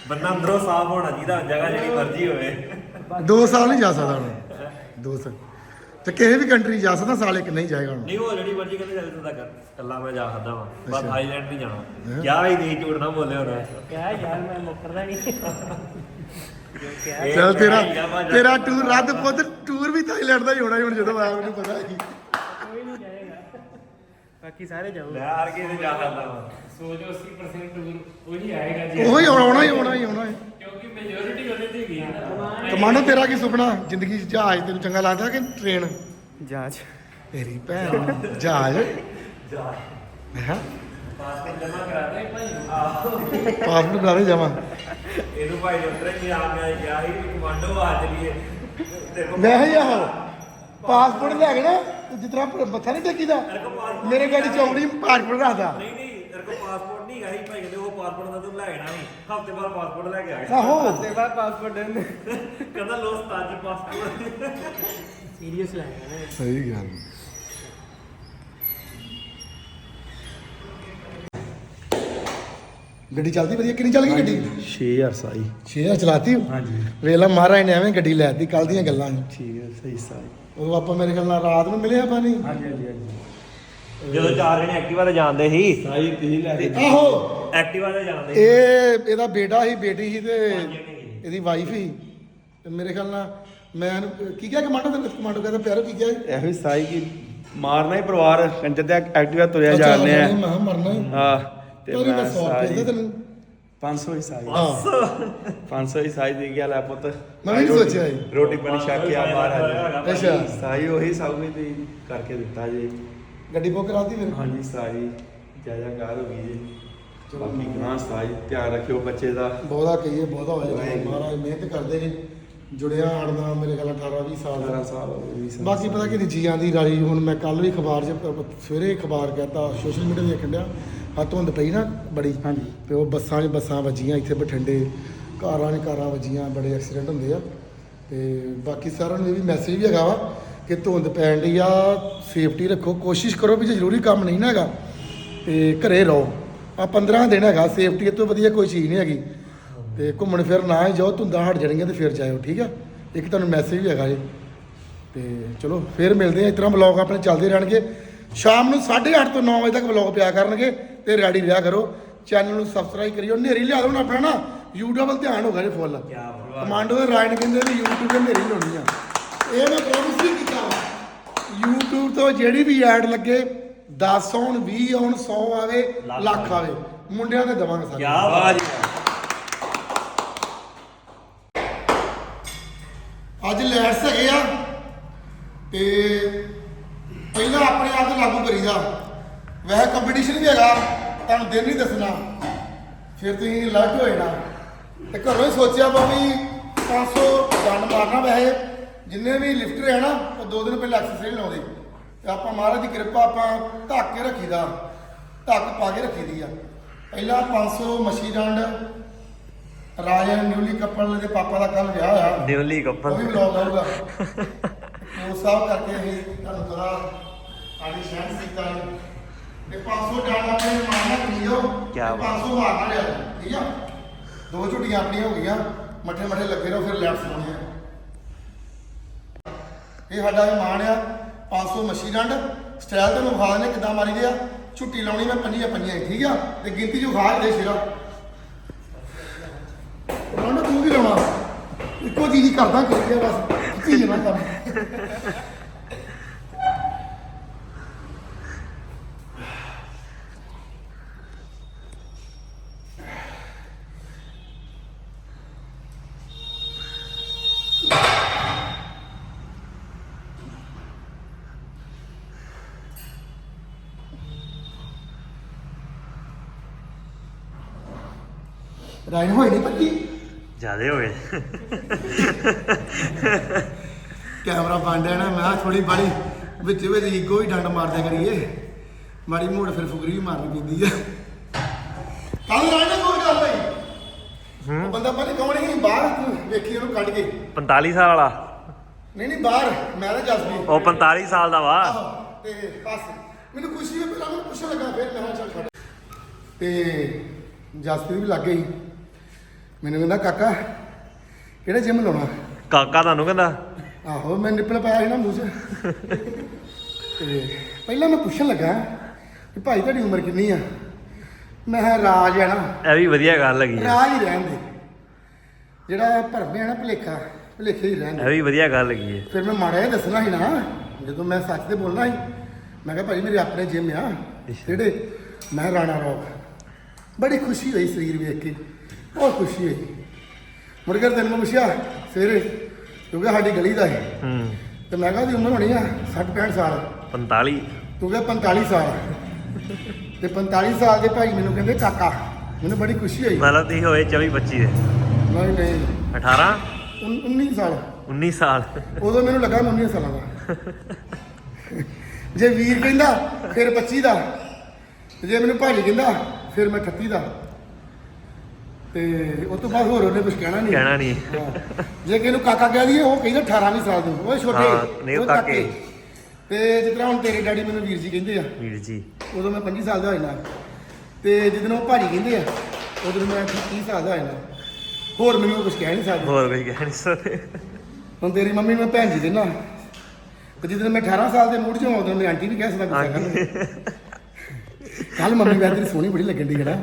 ਬੰਦਾ ਅੰਦਰੋਂ ਸਾਫ਼ ਹੋਣਾ ਚਾਹੀਦਾ ਜਗ੍ਹਾ ਜਿਹੜੀ ਮਰਜ਼ੀ ਹੋਵੇ। ਦੋ ਸਾਲ ਨਹੀਂ ਜਾ ਸਕਦਾ ਹੁਣ। ਦੋ ਸਾਲ। ਤੇ ਕਿਸੇ ਵੀ ਕੰਟਰੀ ਜਾ ਸਕਦਾ ਸਾਲ ਇੱਕ ਨਹੀਂ ਜਾਏਗਾ ਹੁਣ। ਨਹੀਂ ਉਹ ਜਿਹੜੀ ਮਰਜ਼ੀ ਕਹਿੰਦੇ ਚੱਲ ਤੂੰ ਤਾਂ ਕਰ। ਇਕੱਲਾ ਮੈਂ ਜਾ ਸਕਦਾ ਵਾਂ। ਬਸ ਅੱਛਾ। ਥਾਈਲੈਂਡ ਨਹੀਂ ਜਾਣਾ। ਹੈਂ? ਕਿਆ ਹੀ ਨਹੀਂ ਝੂਠ ਨਾ ਬੋਲੇ ਹੁਣ ਕਿਹਾ ਯਾਰ ਮੈਂ ਮੁੱਕਰਦਾ ਨਹੀਂ। ਚਲ ਤੇਰਾ ਕਿਆ ਹੀ। ਤੇਰਾ ਟੂਰ ਰੱਦ ਪੁੱਤ। ਟੂਰ ਵੀ ਥਾਈਲੈਂਡ ਦਾ ਹੀ ਹੋਣਾ ਹੁਣ ਜਦੋਂ ਆਇਆ ਮੈਨੂੰ ਪਤਾ ਸੀ। ਕੋਈ ਨਹੀਂ ਜਾਏਗਾ। ਬਾਕੀ ਸਾਰੇ ਜਾਊਗੇ ਮੈਂ ਹਾਰ ਕੇ ਤੇ ਜਾ ਸਕਦਾ ਵਾਂ। ਸੋਚੋ 80% ਟੂਰ ਉਹੀ ਆਏਗਾ ਜੀ। ਉਹੀ ਆਉਣਾ ਹੀ ਆਉਣਾ ਹੀ ਆਉਣਾ ਹੀ। ਮੈਜੋਰਿਟੀ ਉਹਦੇ ਤੇ ਗਈ ਨਾ। ਕਮਾਂਡੋ ਤੇਰਾ ਕੀ ਸੁਪਨਾ? ਜ਼ਿੰਦਗੀ 'ਚ ਜਹਾਜ਼ ਤੈਨੂੰ ਚੰਗਾ ਲੱਗਦਾ ਕਿ ਟ੍ਰੇਨ ਜਾਂਚ ਤੇਰੀ ਭੈਣ। ਜਹਾਜ਼? ਜਾ ਹਾਂ ਪਾਸਪੋਰਟ ਜਮਾ ਕਰਾ ਦੇ ਭਾਈ। ਪਾਸਪੋਰਟ ਕਰਾ ਦੇ ਜਾਵਾਂ ਇਹਨੂੰ ਭਾਈ ਨੇ ਉਤਰੇ ਨਹੀਂ ਆ ਗਿਆ ਗਿਆ ਹੀ ਕਮਾਂਡੋ ਆ ਚਲੀਏ ਕੋਲ ਮੈਂ ਹੀ ਆਹੋ। ਪਾਸਪੋਰਟ ਲੈ ਕੇ ਨਾ ਤੇ ਜਿਸ ਤਰ੍ਹਾਂ ਮੱਥਾ ਨਹੀਂ ਟੇਕੀਦਾ ਮੇਰੇ ਗਾੜੀ ਚੌਂਕੜੀ ਪਾਸਪੋਰਟ ਰੱਖਦਾ। ਨਹੀਂ ਨਹੀਂ ਤੇਰੇ ਕੋਲ ਪਾਸਪੋਰਟ ਨਹੀਂ ਹੈਗਾ ਸੀ ਭਾਈ ਕਹਿੰਦੇ ਉਹ ਪਾਸਪੋਰਟ ਦਾ ਤੂੰ ਲੈ ਜਾਣਾ ਨਹੀਂ ਹਫ਼ਤੇ ਬਾਅਦ ਪਾਸਪੋਰਟ ਲੈ ਕੇ ਆ ਗਿਆ ਆਹੋ। ਤੇ ਬਾਅਦ ਪਾਸਪੋਰਟ ਦੇ। ਕਹਿੰਦਾ ਲੋ ਉਸਤਾਦ ਜੀ ਪਾਸਪੋਰਟ ਸੀਰੀਅਸ ਲੱਗਦਾ ਨਾ ਸਹੀ ਗੱਲ। ਗੱਡੀ ਚੱਲਦੀ ਵਧੀਆ? ਕਿੰਨੀ ਚੱਲ ਗਈ ਗੱਡੀ? 6000 ਸਾਈ। 6000 ਚਲਾਤੀ? ਹਾਂਜੀ। ਵੇਲਾ ਮਹਾਰਾਜ ਨੇ ਐਵੇਂ ਗੱਡੀ ਲੈਤੀ ਕੱਲ ਦੀਆਂ ਗੱਲਾਂ। ਠੀਕ ਹੈ ਸਹੀ ਸਾਈ। ਉਹ ਆਪਾਂ ਮੇਰੇ ਖਿਆਲ ਨਾਲ ਰਾਤ ਨੂੰ ਮਿਲੇ ਆਪਾਂ ਨਹੀਂ? ਹਾਂਜੀ ਹਾਂਜੀ ਹਾਂਜੀ। ਜਦੋਂ ਚਾਰ ਜਣੇ ਐਕਟਿਵਾ ਤੇ ਜਾਂਦੇ ਸੀ। ਸਾਈ ਤੁਸੀਂ ਲੈ ਕੇ ਆਹੋ। ਐਕਟਿਵਾ ਤੇ ਜਾਂਦੇ ਸੀ। ਇਹ ਇਹਦਾ ਬੇਟਾ ਸੀ ਬੇਟੀ ਸੀ ਤੇ ਪੰਜ ਜਣੇ ਸੀ। ਇਹਦੀ ਵਾਈਫ ਸੀ। ਤੇ ਮੇਰੇ ਖਿਆਲ ਨਾਲ ਮੈਂ ਇਹਨੂੰ- ਕੀ ਕਿਹਾ ਕਮਾਂਡੋ ਤੇ ਕਮਾਂਡੋ ਕਹਿੰਦਾ ਪਿਆਰੋ ਕੀ ਕਿਹਾ ਇਹੋ ਹੀ ਸਾਈ ਕੀ ਮਾਰਨਾ ਹੀ ਪਰਿਵਾਰ ਕੰਜਰ ਤੇ ਐਕਟਿਵਾ ਤੁਰਿਆ ਅੱਛਾ, ਜਾਂਦੇ ਆ ਮੈਂ ਕਿਹਾ ਮਰਨਾ ਹੀ। ਹਾਂ ਤੇ ਤੇਰੀ ਮੈਂ ਮੈਂ ਸੌ ਰੁਪਏ ਦੇ ਸਾਈ ਤੈਨੂੰ 500 ਹੀ ਸਾਈ। ਹਾਂ। 500 ਹੀ ਸਾਈ ਦੇ ਗਿਆ ਲੈ ਪੁੱਤ। ਮੈਂ ਵੀ ਨੀ ਸੋਚਿਆ ਇਹ। ਰੋਟੀ ਪਾਣੀ ਛਕ ਕੇ ਆ ਮਹਾਰਾਜ। ਅੱਛਾ। ਸਾਈ ਉਹੀ ਸਭ ਕੁਝ ਤੁਸੀਂ ਕਰਕੇ ਦਿੱਤਾ ਜੀ। ਗੱਡੀ ਬੁੱਕ ਕਰਾਤੀ ਫਿਰ? ਹਾਂਜੀ ਸਾਈ ਜਾਇਜਾਕਾਰ ਹੋ ਗਈ ਜੀ। ਬਾਕੀ ਗਾਂ ਸਾਈ ਧਿਆਨ ਰੱਖਿਓ ਬੱਚੇ ਦਾ। ਬਹੁਤਾ ਕਹੀਏ ਬਹੁਤਾ ਹੋ ਵਾਹਿਗੁਰੂ। ਮਹਾਰਾਜ ਮਿਹਨਤ ਕਰਦੇ ਨੇ। ਜੁੜਿਆ ਹੜਦਾ ਮੇਰੇ ਖਿਆਲ 18 20 ਸਾਲ 18 ਦਾ ਸਾਲ ਹੋ ਗਏ ਵੀਹ ਸਾਲ। ਬਾਕੀ ਪਤਾ ਕਿ ਜੀਆਂ ਦੀ ਰਾਜੀ ਹੁਣ ਮੈਂ ਕੱਲ ਵੀ ਅਖਬਾਰ 'ਚ ਪ- ਸਵੇਰੇ ਅਖਬਾਰ ਕਹਤਾ ਸੋਸ਼ਲ ਮੀਡੀਆ ਦੇਖਣ ਡਿਆ ਆ ਧੁੰਦ ਪਈ ਨਾ ਬੜੀ। ਹਾਂਜੀ। ਤੇ ਉਹ ਬੱਸਾਂ 'ਚ ਬੱਸਾਂ ਵੱਜੀਆਂ ਇੱਥੇ ਬਠਿੰਡੇ ਕਾਰਾਂ 'ਚ ਕਾਰਾਂ ਵੱਜੀਆਂ ਬੜੇ ਐਕਸੀਡੈਂਟ ਹੁੰਦੇ ਆ। ਤੇ ਬਾਕੀ ਸਾਰਿਆਂ ਨੂੰ ਇਹ ਵੀ ਮੈਸੇਜ ਵੀ ਹੈਗਾ ਵਾ ਕਿ ਧੁੰਦ ਪੈਣ ਦੀ ਆ ਸੇਫਟੀ ਰੱਖੋ ਕੋਸ਼ਿਸ਼ ਕਰੋ ਵੀ ਜੇ ਜ਼ਰੂਰੀ ਕੰਮ ਨਹੀਂ ਨਾ ਹੈਗਾ ਤੇ ਘਰੇ ਰਹੋ। ਆ 15 ਦਿਨ ਹੈਗਾ ਸੇਫਟੀ ਤੋਂ ਵਧੀਆ ਕੋਈ ਚੀਜ਼ ਨਹੀਂ ਹੈਗੀ। ਤੇ ਘੁੰਮਣ ਫਿਰ ਨਾ ਹੀ ਜਾਓ ਧੁੰਦਾਂ ਹਟ ਜਾਣਗੀਆਂ ਤੇ ਫਿਰ ਜਾਇਓ ਠੀਕ ਆ? ਇੱਕ ਤੁਹਾਨੂੰ ਮੈਸੇਜ ਵੀ ਹੈਗਾ ਜੀ ਤੇ ਚਲੋ ਫਿਰ ਮਿਲਦੇ ਆ ਇਸ ਤਰ੍ਹਾਂ ਵਲੌਗ ਆਪਣੇ ਚੱਲਦੇ ਰਹਿਣਗੇ। ਸ਼ਾਮ ਨੂੰ 8:30 ਤੋਂ 9 ਵਜੇ ਤੱਕ ਵਲੌਗ ਪਿਆ ਕਰਨਗੇ ਤੇ ਰੈਡੀ ਰਿਹਾ ਕਰੋ। ਚੈਨਲ ਨੂੰ ਸਬਸਕ੍ਰਾਈਬ ਕਰਿਓ। ਨੇਰੀ ਲਿਆ ਦੋ ਨਾ ਆਪਣਾ ਨਾ YouTube ਵੱਲ ਧਿਆਨ ਹੋਗਾ ਜੀ ਫੁੱਲ। ਕਮਾਂਡੋ ਦੇ ਰਾਇਨ ਕਹਿੰਦੇ ਵੀ YouTube ਤੇ ਨੇਰੀ ਲਾਉਣੀ ਆ। ਇਹ ਮੈਂ ਪ੍ਰੋਮਿਸ ਕੀਤਾ ਵਾ। YouTube ਤੋਂ ਜਿਹੜੀ ਵੀ ਐਡ ਲੱਗੇ 10 ਆਉਣ 20 ਆਉਣ 100 ਆਵੇ ਲੱਖ ਆਵੇ। ਮੁੰਡਿਆਂ ਦੇ ਦਵਾਂਗੇ ਸਾਰੇ। ਕਿਆ ਬਾਤ ਜੀ ਅੱਜ ਲੈਟਸ ਹੈਗੇ ਆ ਤੇ ਪਹਿਲਾਂ ਆਪਣੇ ਆਪ ਤੇ ਲਾਗੂ ਕਰੀਦਾ। ਵੈਸੇ ਕੰਪੀਟੀਸ਼ਨ ਵੀ ਹੈਗਾ ਤੁਹਾਨੂੰ ਦਿਨ ਨਹੀਂ ਦੱਸਣਾ। ਫਿਰ ਤੁਸੀਂ ਅਲਰਟ ਹੋ ਜਾਣਾ। ਤੇ ਘਰੋਂ ਹੀ ਸੋਚਿਆ ਵਾ ਵੀ 500 ਡੰਡ ਮਾਰਨਾ ਵੈਸੇ। ਜਿੰਨੇ ਵੀ ਲਿਫਟਰ ਹੈ ਨਾ ਉਹ ਦੋ ਦਿਨ ਪਹਿਲਾਂ ਐਕਸਰਸਾਈਜ਼ ਲਾਉਂਦੇ। ਤੇ ਆਪਾਂ ਮਹਾਰਾਜ ਦੀ ਕਿਰਪਾ ਆਪਾਂ ਢੱਕ ਕੇ ਰੱਖੀਦਾ। ਢੱਕ ਪਾ ਕੇ ਰੱਖੀ ਦੀ ਆ। ਪਹਿਲਾਂ 500 ਮੱਛੀ ਡੰਡ ਰਾਜਨ ਨਿਊਲੀ ਕਪਲ ਦੇ ਪਾਪਾ ਦਾ ਕੱਲ ਵਿਆਹ ਹੋਇਆ। ਨਿਊਲੀ ਉਹ ਕੱਪਲ ਵੀ ਬਲੌਗ ਆਊਗਾ। ਉਹ ਸਭ ਕਰਕੇ ਅਸੀਂ ਤੁਹਾਨੂੰ ਪਤਾ ਆਡੀ ਸ਼ਹਿਰ ਸੀਤਾ ਤੇ 500 ਡਾਲ ਆਪਣੇ ਮਾਰਨਾ ਪੀਓ ਬਾਤ। 500 ਮਾਰਨਾ ਲਿਆ। ਠੀਕ ਆ? ਦੋ ਝੁੱਟੀਆਂ ਆਪਣੀਆਂ ਹੋ ਗਈਆਂ। ਮੱਠੇ ਮੱਠੇ ਲੱਗੇ ਰਹੋ ਫਿਰ ਲੈਟਸ ਲਾਉਣੀ ਆ। ਇਹ ਸਾਡਾ ਮਾਣ ਆ। 500 ਮੱਛੀ ਡੰਡ। ਸਟਾਈਲ ਤੇ ਵਿਖਾ ਦਿੰਦੇ ਕਿੱਦਾਂ ਮਾਰੀ ਦੇ ਆ। ਝੁੱਟੀ ਲਾਉਣੀ ਮੈਂ ਪੰਜੀਆਂ ਪੰਜੀਆਂ ਹੀ, ਠੀਕ ਆ? ਤੇ ਗਿਣਤੀ ਜੋ ਖਾ ਦੇ ਸਿਰਾ। ਰੌਣਾ ਤੂੰ ਵੀ ਲਾਉਣਾ। ਇੱਕੋ ਚੀਜ਼ ਹੀ ਕਰਦਾ ਕਿ ਬਸ ਕੀ ਨਾ ਕਰ ਰਾਈਨ ਹੋਈ ਨਹੀਂ ਪੱਕੀ ਜਿਆਦੇ ਹੋਏ। ਕੈਮਰਾ ਬੰਦ ਹੈ ਨਾ ਮੈਂ ਥੋੜੀ ਬਾੜੀ ਵਿੱਚ ਵਿੱਚ ਈਗੋ ਹੀ ਡੰਡ ਮਾਰਦੇ ਕਰੀਏ। ਮਾੜੀ ਮੋੜ ਫਿਰ ਫੁਕਰੀ ਵੀ ਮਾਰਨੀ ਪੈਂਦੀ ਆ। ਕੱਲ ਰਾਣੇ ਕੋਈ ਗੱਲ ਨਹੀਂ ਉਹ ਬੰਦਾ ਪਹਿਲੇ ਕੌਣ ਸੀ ਬਾਹਰ ਵੇਖੀ ਉਹਨੂੰ ਕੱਢ ਕੇ। 45 ਸਾਲ ਵਾਲਾ। ਨਹੀਂ ਨਹੀਂ ਬਾਹਰ ਮੈਂ ਤਾਂ ਜਸਬੀ ਉਹ 45 ਸਾਲ ਦਾ ਵਾ। ਆਹੋ, ਤੇ ਬਸ। ਮੈਨੂੰ ਖੁਸ਼ੀ ਹੋਈ ਪਹਿਲਾਂ ਮੈਨੂੰ ਪੁੱਛਣ ਲੱਗਾ ਫਿਰ ਮੈਂ ਕਿਹਾ ਚੱਲ ਛੱਡ। ਤੇ ਜਸਪ੍ਰੀਤ ਵੀ ਲੱਗ ਗਈ। ਮੈਨੂੰ ਕਹਿੰਦਾ ਕਾਕਾ ਕਿਹੜੇ ਜਿਮ ਲਾਉਣਾ? ਕਾਕਾ ਤੁਹਾਨੂੰ ਕਹਿੰਦਾ? ਆਹੋ ਮੈਂ ਨਿਪਲ ਪਾਇਆ ਸੀ ਨਾ ਮੂੰਹ 'ਚ। ਤੇ ਪਹਿਲਾਂ ਮੈਂ ਪੁੱਛਣ ਲੱਗਾ ਕਿ ਭਾਈ ਤੁਹਾਡੀ ਉਮਰ ਕਿੰਨੀ ਆ? ਮੈਂ ਕਿਹਾ ਰਾਜ ਹੈ ਨਾ। ਇਹ ਵੀ ਵਧੀਆ ਗੱਲ ਹੈਗੀ ਰਾਜ ਹੀ ਰਹਿਣ ਦੇ। ਜਿਹੜਾ ਭਰਮੇ ਆ ਨਾ ਭਲੇਖਾ ਭਲੇਖੇ ਹੀ ਰਹਿਣ ਇਹ ਦੇ ਵੀ ਵਧੀਆ ਗੱਲ ਹੈਗੀ ਹੈ ਫਿਰ ਮੈਂ ਮਾੜਾ ਜਿਹਾ ਦੱਸਣਾ ਸੀ ਨਾ ਜਦੋਂ ਮੈਂ ਸੱਚ ਤੇ ਬੋਲਣਾ ਸੀ ਮੈਂ ਕਿਹਾ ਭਾਈ ਮੇਰੇ ਆਪਣੇ ਜਿਮ ਆ। ਜਿਹੜੇ ਮੈਂ ਰਾਣਾ ਰੋਕ ਬੜੀ ਖੁਸ਼ੀ ਹੋਈ ਸਰੀਰ ਵੇਖ ਕੇ। ਬਹੁਤ ਖੁਸ਼ੀ ਹੋਈ ਮੁੜ ਕੇ ਤੈਨੂੰ ਮੈਂ ਪੁੱਛਿਆ ਸਵੇਰੇ ਕਿਉਂਕਿ ਸਾਡੀ ਗਲੀ ਦਾ ਹੈ ਹੂੰ। ਤੇ ਮੈਂ ਕਿਹਾ ਦੀ ਉਮਰ ਹੋਣੀ ਆ 60 65 ਸਾਲ। 45 ਤੂੰ ਕਿਹਾ 45 ਸਾਲ। ਤੇ 45 ਸਾਲ ਦੇ ਭਾਈ ਮੈਨੂੰ ਕਹਿੰਦੇ ਕਾਕਾ। ਮੈਨੂੰ ਬੜੀ ਖੁਸ਼ੀ ਹੋਈ। ਮਤਲਬ ਤੁਸੀਂ ਹੋਏ 24 25 ਦੇ। ਨਹੀਂ ਨਹੀਂ। 18 ਉਨ- 19 ਸਾਲ। 19 ਸਾਲ। ਉਦੋਂ ਮੈਨੂੰ ਲੱਗਾ ਮੈਂ 19 ਸਾਲਾਂ ਦਾ। ਜੇ ਵੀਰ ਕਹਿੰਦਾ ਫਿਰ 25 ਦਾ। ਜੇ ਮੈਨੂੰ ਭਾਜੀ ਕਹਿੰਦਾ ਫਿਰ ਮੈਂ 38 ਦਾ। ਤੇ ਉਸ ਤੋਂ ਬਾਅਦ ਹੋਰ ਉਹਨੇ ਕੁਝ ਕਹਿਣਾ ਨਹੀਂ। ਕਹਿਣਾ ਨਹੀਂ। ਹਾਂ। ਜੇ ਕਿਸੇ ਨੂੰ ਕਾਕਾ ਕਹਿ ਦਈਏ ਉਹ ਕਹਿੰਦਾ 18 ਵੀ ਸਾਲ ਦੇ ਉਹ ਛੋਟੇ ਹਾਂ, ਨਹੀਂ ਉਹ ਕਾਕੇ। ਤੇ ਜਿਸ ਤਰ੍ਹਾਂ ਹੁਣ ਤੇਰੇ ਡੈਡੀ ਮੈਨੂੰ ਵੀਰ ਜੀ ਕਹਿੰਦੇ ਆ। ਵੀਰ ਜੀ। ਉਦੋਂ ਮੈਂ 25 ਸਾਲ ਦਾ ਹੋਇਆ ਨਾ ਤੇ ਜਦੋਂ ਉਹ ਭਾਜੀ ਕਹਿੰਦੇ ਆ ਉਦੋਂ ਮੈਂ 30 ਸਾਲ ਦਾ ਹੋਇਆ ਨਾ ਹੋਰ ਮੈਨੂੰ ਕੁਝ ਕਹਿ ਨਹੀਂ ਸਕਦੇ। ਹੋਰ ਕੋਈ ਕਹਿ ਨਹੀਂ ਸਕਦੇ। ਹੁਣ ਤੇਰੀ ਮੰਮੀ ਨੂੰ ਮੈਂ ਭੈਣ ਜੀ ਦੇਣਾ ਤੇ ਜਦੋਂ ਮੈਂ 18 ਸਾਲ ਦੇ ਮੂਡ 'ਚ ਆਉਂਦਾ ਮੈਂ ਆਂਟੀ ਵੀ ਕਹਿ ਸਕਦਾ ਗੁੱਸਾ ਕਰਨ ਕੱਲ ਮੰਮੀ ਮੈਂ ਤੇਰੀ ਸੋਹਣੀ ਬੜੀ ਲੱਗਣ ਦੀ ਕਿਹੜਾ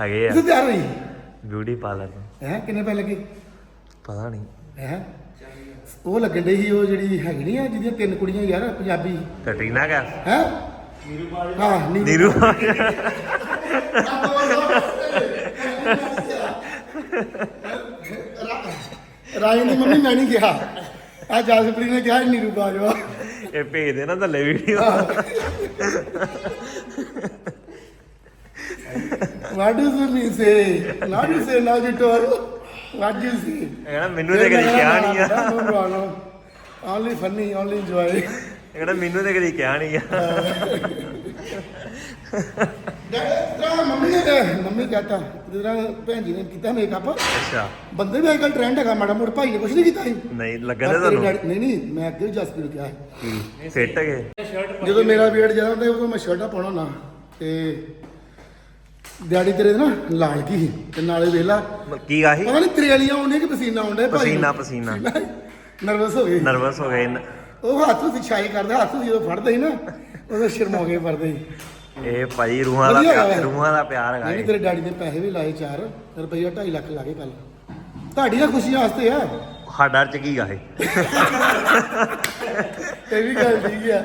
ਹੈਗੇ ਆ। ਤੂੰ ਤਿਆਰ ਹੋਈ? ਬਿਊਟੀ ਪਾਰਲਰ ਹੈ ਕਿੰਨੇ ਪੈਸੇ ਲੱਗੇ? ਪਤਾ ਨਹੀਂ। ਹੈ? ਉਹ ਲੱਗਣ ਡਈ ਸੀ ਉਹ ਜਿਹੜੀ ਹੈਗੀ ਨਹੀਂ ਆ ਜਿਹਦੀਆਂ ਤਿੰਨ ਕੁੜੀਆਂ ਯਾਰ ਪੰਜਾਬੀ। ਕਟਰੀਨਾ ਕਾ? ਹੈ? ਹਾਂ ਨੀਰੂ। ਨੀਰੂ। ਰਾਈ ਦੀ ਮੰਮੀ ਮੈਂ ਨਹੀਂ ਕਿਹਾ। ਆ ਜਸਪ੍ਰੀਤ ਨੇ ਕਿਹਾ ਨੀਰੂ ਬਾਜਵਾ। ਇਹ ਭੇਜ ਦੇ ਨਾ ਥੱਲੇ video Mean say? Not you say now you told. What do you say? ਇਹ ਕਹਿੰਦਾ ਮੈਨੂੰ ਤੇ ਕਦੀ ਕਿਹਾ ਨਹੀਂ ਆ funny, only enjoy. ਇਹ ਕਹਿੰਦਾ ਮੈਨੂੰ ਤੇ ਕਦੀ ਕਿਹਾ ਨਹੀਂ ਆ ਜਿਹੜਾ ਮੰਮੀ ਨੇ ਮੰਮੀ ਕਹਤਾ ਜਿਹੜਾ ਭੈਣ ਜੀ ਨੇ ਕੀਤਾ ਮੇਕਅਪ ਅੱਛਾ ਬੰਦੇ ਵੀ ਅੱਜਕੱਲ ਟ੍ਰੈਂਡ ਹੈਗਾ ਮਾੜਾ ਮੋਟਾ ਭਾਈ ਨੇ ਕੁਝ ਨਹੀਂ ਕੀਤਾ ਸੀ ਨਹੀਂ ਲੱਗਣ ਦੇ ਤੇਰੇ ਤੁਹਾਨੂੰ ਨਹੀਂ ਨਹੀਂ ਮੈਂ ਅੱਗੇ ਵੀ ਜਸਪੀਰ ਨੂੰ ਕਿਹਾ ਸੀ। ਫਿੱਟ ਸ਼ਰਟ ਜਦੋਂ ਮੇਰਾ ਵੇਟ ਜ਼ਿਆਦਾ ਹੁੰਦਾ ਸੀ, ਉਦੋਂ ਮੈਂ ਸ਼ਰਟਾਂ ਪਾਉਣਾ ਨਾ ਤੇ ਡੈਡੀ ਤੇਰੇ ਦੇ ਨਾ ਲਾਲ ਕੀ ਸੀ ਤੇ ਨਾਲੇ ਵੇਲਾ ਕੀ ਆਹੀ ਪਤਾ ਨਹੀਂ ਤਰੇਲੀਆਂ ਆਉਂਦੀਆਂ ਕਿ ਪਸੀਨਾ ਆਉਂਦਾ ਭਾਈ? ਪਸੀਨਾ ਪਸੀਨਾ। ਨਰਵਸ ਹੋ ਗਏ ਨਰਵਸ ਹੋ ਗਏ ਨ- ਉਹ ਹੱਥ ਉੱਤੇ ਛਾਈ ਕਰਦਾ ਹੱਥ ਜਦੋਂ ਫੜਦਾ ਸੀ ਨਾ ਉਦੋਂ ਸ਼ਰਮਾ ਕੇ ਫੜਦੇ ਸੀ। ਇਹ ਭਾਈ ਰੂਹਾਂ ਦਾ ਵਧੀਆ ਪਿਆਰ ਹੈਗਾ। ਰੂਹਾਂ ਦਾ ਪਿਆਰ ਹੈਗਾ ਨਹੀਂ ਇਹ। ਤੇਰੇ ਡੈਡੀ ਨੇ ਪੈਸੇ ਵੀ ਲਾਏ 4 ਰੁਪਈਆ 2.5 ਲੱਖ ਲਾ ਕੇ ਕੱਲ ਤੁਹਾਡੀ ਤਾਂ ਖੁਸ਼ੀ ਵਾਸਤੇ ਆ। ਸਾਡਾ ਚ ਕੀ ਗਾਏ ਇਹ ਵੀ ਗੱਲ ਠੀਕ ਆ।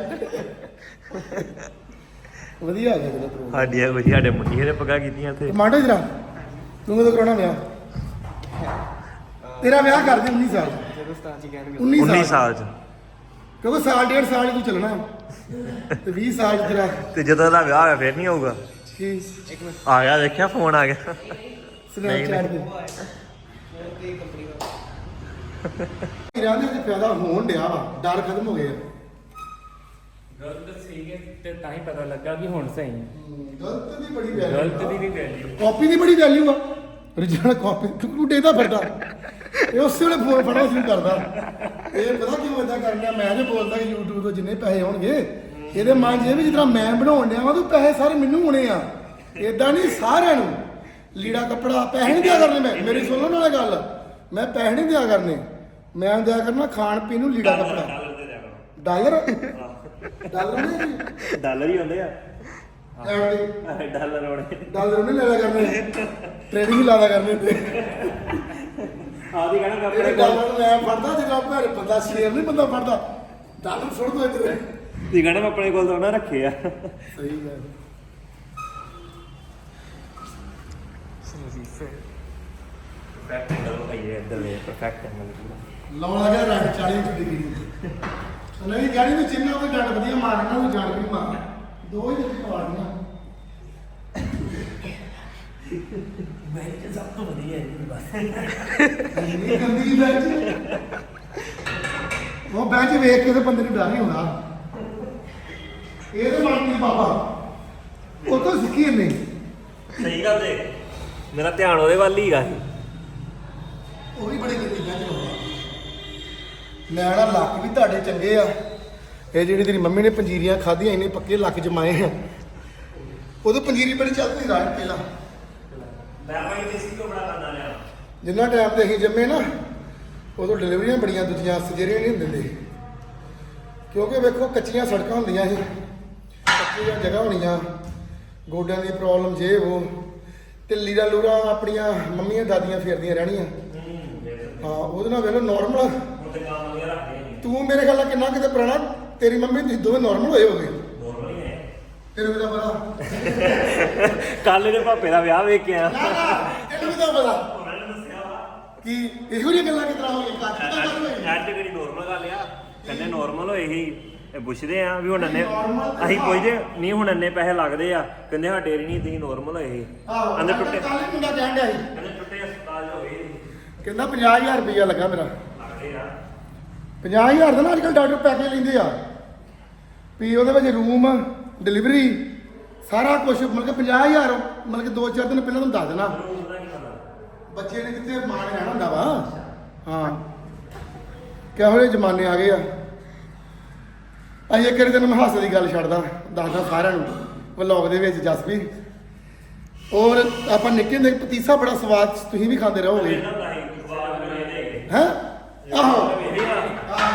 ਵਧੀਆ ਆ ਗਿਆ ਤੇਰਾ ਪ੍ਰੋਗਰਾਮ ਸਾਡੀਆਂ ਕੁਝ ਸਾਡੇ ਮੁੰਡੀਆਂ ਨੇ ਪੱਗਾਂ ਕੀਤੀਆਂ ਇੱਥੇ ਟਮਾਟੋ ਜਰਾ ਤੂੰ ਕਦੋਂ ਕਰਾਉਣਾ ਵਿਆਹ? ਤੇਰਾ ਵਿਆਹ ਕਰ ਦੇ 19 ਸਾਲ। ਜਦੋਂ ਉਸਤਾਦ ਜੀ ਕਹਿਣਗੇ 19 19 ਸਾਲ ਚ। ਕਿਉਂਕਿ ਸਾਲ ਡੇਢ ਸਾਲ ਹੀ ਤੂੰ ਚੱਲਣਾ। ਤੇ 20 ਸਾਲ 'ਚ ਤੇਰਾ। ਤੇ ਜਦੋਂ ਦਾ ਵਿਆਹ ਹੋਇਆ ਫਿਰ ਨਹੀਂ ਹੋਊਗਾ ਕੀ? ਇੱਕ ਮਿੰਟ ਆ ਗਿਆ ਦੇਖਿਆ ਫੋਨ ਆ ਗਿਆ। ਸਨੈਪਚੈਟ ਤੇ ਤੇ। ਕੰਪਨੀ ਦਾ ਇਹਨਾਂ ਦੇ ਵਿੱਚ ਫਾਇਦਾ ਹੋਣ ਡਿਆ ਵਾ ਡਰ ਖਤਮ ਹੋ ਗਿਆ। ਗਲਤ ਸੀਗੇ ਤੇ ਤਾਂ ਹੀ ਪਤਾ ਲੱਗਾ ਵੀ ਹੁਣ ਸਹੀ ਹੈ। ਗਲਤ ਦੀ ਬੜੀ ਵੈਲਿਊ ਗਲਤ ਦੀ ਵੀ ਵੈਲਿਊ ਕਾਪੀ ਦੀ ਬੜੀ ਵੈਲਿਊ ਆ। Origignal ਕਾਪੀ ਤੂੰ ਡੇਦਾ ਫਿਰਦਾ। ਇਹ ਉਸੇ ਵੇਲੇ ਫੋਨ ਫੜਨਾ ਸ਼ੁਰੂ ਕਰਦਾ। ਇਹ ਪਤਾ ਕਿਉਂ ਇਦਾਂ ਕਰਨਾ ਮੈਂ ਜੇ ਬੋਲਦਾ ਕਿ YouTube ਤੋਂ ਜਿੰਨੇ ਪੈਸੇ ਹੋਣਗੇ ਇਹਦੇ ਮਨ 'ਚ ਇਹ ਵੀ ਜਿੱਦਾਂ ਮੈਂ ਬਣਾਉਣ ਡਿਆ ਵਾ ਤੂੰ ਪੈਸੇ ਸਾਰੇ ਮੈਨੂੰ ਹੋਣੇ ਆ। ਇਦਾਂ ਨਹੀਂ ਸਾਰਿਆਂ ਨੂੰ। ਲੀੜਾ ਕੱਪੜਾ ਪੈਸੇ ਨਹੀਂ ਦਿਆ ਕਰਨੇ ਮੈਂ। ਮੇਰੀ ਸੁਣ ਲਓ ਨਾਲੇ ਗੱਲ। ਮੈਂ ਪੈਸੇ ਨਹੀਂ ਦਿਆ ਕਰਨੇ। ਮੈਂ ਦਿਆ ਕਰਨਾ ਖਾਣ ਪੀਣ ਨੂੰ ਲੀੜਾ ਕੱਪੜਾ। ਡਾਲਰ ਦੇ ਦਿਆ ਕਰੋ। ਡਾਲਰ ਨਹੀਂ ਡਾਲਰ ਹੀ ਹੁੰਦੇ ਆ। ਐਵੇਂ ਡਾਲਰ ਹੋਣੇ ਡਾਲਰ ਨਹੀਂ ਲੈ ਲਿਆ ਕਰਨੇ ਟ੍ਰੇਡਿੰਗ ਲਾ ਲਿਆ ਕਰਨੇ ਤੇ। ਆਦੀ ਕਹਣਾ ਇਹ ਕੱਪੜੇ ਡਾਲਰ ਮੈਂ ਫੜਦਾ ਜਿਹੜਾ ਭੈਣ ਬੰਦਾ ਸ਼ੇਰ ਨਹੀਂ ਬੰਦਾ ਫੜਦਾ। ਡਾਲਰ ਸੁੱਟ ਦੋ ਇੱਧਰ। ਦੀ ਕਹਣਾ ਮੈਂ ਆਪਣੇ ਕੋਲ ਤਾਂ ਉਹਨਾਂ ਰੱਖੇ ਆ। ਸਹੀ ਗੱਲ ਪਰਫੈਕਟ ਐਂਗਲ ਭਾਈਏ ਇੱਧਰ ਦੇ ਪਰਫੈਕਟ ਐਂਗਲ ਲਾਉਣ ਲੱਗਿਆ ਰੰਗ 40 ਡਿਗਰੀ ਤੇ ਨਹੀਂ ਗਾੜੀ ਵਿੱਚ ਜਿੰਨਾ ਉਹ ਡੱਟ ਵਧੀਆ ਮਾਰਨਾ ਉਹ ਜਾਣ ਕੇ ਮਾਰਨਾ। ਦੋ ਹੀ ਦਿੱਤੀ ਪਾੜੀਆਂ ਮੈਂ ਸਭ ਤੋਂ ਵਧੀਆ ਹੈ ਬਸ। ਇੰਨੀ ਗੰਦੀ ਬੈਂਚ ਉਹ ਬੈਂਚ ਵੇਖ ਕੇ ਤੇ ਬੰਦੇ ਨੂੰ ਡਰ ਹੀ ਹੁੰਦਾ ਇਹਦੇ ਮਨ ਦੀ ਬਾਬਾ। ਉਹ ਤੋਂ ਸਿੱਖੀ ਇਹਨੇ। ਸਹੀ ਗੱਲ ਦੇ ਮੇਰਾ ਧਿਆਨ ਉਹਦੇ ਵੱਲ ਹੀ ਗਾ ਉਹ ਵੀ ਬੜੀ ਗੰਦੀ ਬੈਂਚ ਲਾਉਂਦਾ ਮੈਂ ਨਾ ਲੱਕ ਵੀ ਤੁਹਾਡੇ ਚੰਗੇ ਆ। ਇਹ ਜਿਹੜੀ ਤੇਰੀ ਮੰਮੀ ਨੇ ਪੰਜੀਰੀਆਂ ਖਾਧੀਆਂ ਇੰਨੇ ਪੱਕੇ ਲੱਕ ਜਮਾਏ ਆ। ਉਦੋਂ ਪੰਜੀਰੀ ਬੜੀ ਚੱਲਦੀ ਰਾਤ ਪਹਿਲਾਂ। ਮੈਂ ਭਾਈ ਦੇਸੀ ਤੋਂ ਬੜਾ ਖਾਂਦਾ ਲਿਆ ਜਿੰਨਾ ਟਾਈਮ ਤੇ ਅਸੀਂ ਜੰਮੇ ਨਾ ਉਦੋਂ ਡਿਲੀਵਰੀਆਂ ਬੜੀਆਂ ਦੂਜੀਆਂ ਸਜੇਰੀਆਂ ਨਹੀਂ ਹੁੰਦੇ ਸੀ। ਕਿਉਂਕਿ ਵੇਖੋ ਕੱਚੀਆਂ ਸੜਕਾਂ ਹੁੰਦੀਆਂ ਸੀ। ਕੱਚੀਆਂ ਜਗ੍ਹਾ ਹੋਣੀਆਂ। ਗੋਡਿਆਂ ਦੀ ਪ੍ਰੋਬਲਮ ਜੇ ਉਹ ਤੇ ਲੀੜਾ ਲੂਰਾ ਆਪਣੀਆਂ ਮੰਮੀਆਂ ਦਾਦੀਆਂ ਫੇਰਦੀਆਂ ਰਹਿਣੀਆਂ। ਹਾਂ ਉਹਦੇ ਨਾਲ ਵੇਖੋ ਨਾਰਮਲ ਤੇ ਕੰਮ ਵਧੀਆ ਰੱਖਦੇ ਨਹੀਂ ਤੂੰ ਮੇਰੇ ਖਿਆਲ ਨਾਲ ਕਿੰਨਾ ਕਿਤੇ ਪੁਰਾਣਾ ਤੇਰੀ ਮੰਮੀ ਤੁਸੀਂ ਦੋਵੇਂ ਨਾਰਮਲ ਹੋਏ ਹੋਗੇ। ਨੋਰਮਲ ਹੀ ਹੈ। ਤੈਨੂੰ ਕਿਦਾਂ ਪਤਾ। ਕੱਲ ਇਹਦੇ ਭਾਪੇ ਦਾ ਵਿਆਹ ਵੇਖ ਕੇ ਆ। ਨਾ ਨਾ ਤੈਨੂੰ ਕਿਦਾਂ ਪਤਾ। ਉਹਨਾਂ ਨੇ ਦੱਸਿਆ ਵਾ। ਕਿ ਇਹੋ ਜਿਹੀਆਂ ਗੱਲਾਂ ਕਿਤਰਾ ਹੋਈਆਂ ਕੱਚ ਕਿਦਾਂ ਗੱਲ ਹੋਈ। ਐਡ ਕਿਹੜੀ ਨੋਰਮਲ ਗੱਲ ਆ। ਕਹਿੰਦੇ ਨੋਰਮਲ ਹੋਏ ਹੀ ਇਹ ਪੁੱਛਦੇ ਆ ਵੀ ਹੁਣ ਅੰਨੇ Normal ਅਸੀਂ ਪੁੱਛਦੇ ਨਹੀਂ ਹੁਣ ਅੰਨੇ ਪੈਸੇ ਲੱਗਦੇ ਆ। ਕਹਿੰਦੇ ਸਾਡੇ ਨਹੀਂ ਤੁਸੀਂ ਨੋਰਮਲ ਹੋਏ ਸੀ। ਆਹੋ ਅੰਦਰ ਟੁੱਟੇ ਕੱਲ ਹੀ ਮੁੰਡਾ ਕਹਿਣ ਡਿਆ ਸੀ। ਕਹਿੰਦੇ ਟੁੱਟੇ ਹਸਪਤਾਲ 'ਚ ਹੋਏ ਸੀ। ਕਹਿੰਦਾ 50000 ਰੁਪਇਆ ਲੱਗਾ ਮੇਰਾ। ਲੱਗਦੇ ਆ। 50000 ਦਾ ਨਾ ਅੱਜਕੱਲ ਡਾਕਟਰ ਪੈਕੇਜ ਲੈਂਦੇ ਆ। ਵੀ ਉਹਦੇ ਵਿੱਚ ਰੂਮ ਡਿਲੀਵਰੀ ਸਾਰਾ ਕੁਝ ਮਤਲਬ ਕਿ 50000 ਮਤਲਬ ਕਿ 2-4 ਦਿਨ ਪਹਿਲਾਂ ਤੁਹਾਨੂੰ ਦੱਸ ਦੇਣਾ। ਬੱਚੇ ਨੇ ਕਿੱਥੇ ਮਾਂ ਨੇ ਰਹਿਣਾ ਹੁੰਦਾ ਵਾ। ਹਾਂ। ਕਿਹੋ ਜਿਹੇ ਜ਼ਮਾਨੇ ਆ ਗਏ ਆ। ਅਸੀਂ ਇੱਕ ਤੈਨੂੰ ਮੈਂ ਹਾਸੇ ਦੀ ਗੱਲ ਛੱਡਦਾ ਦੱਸਦਾ ਸਾਰਿਆਂ ਨੂੰ ਵਲੌਗ ਦੇ ਵਿੱਚ ਜਸਪੀ ਔਰ ਆਪਾਂ ਨਿੱਕੇ ਹੁੰਦੇ ਪਤੀਸਾ ਬੜਾ ਸਵਾਦ ਤੁਸੀਂ ਵੀ ਖਾਂਦੇ ਰਹੋਗੇ। ਹੀ? ਆਹੋ ਇਹ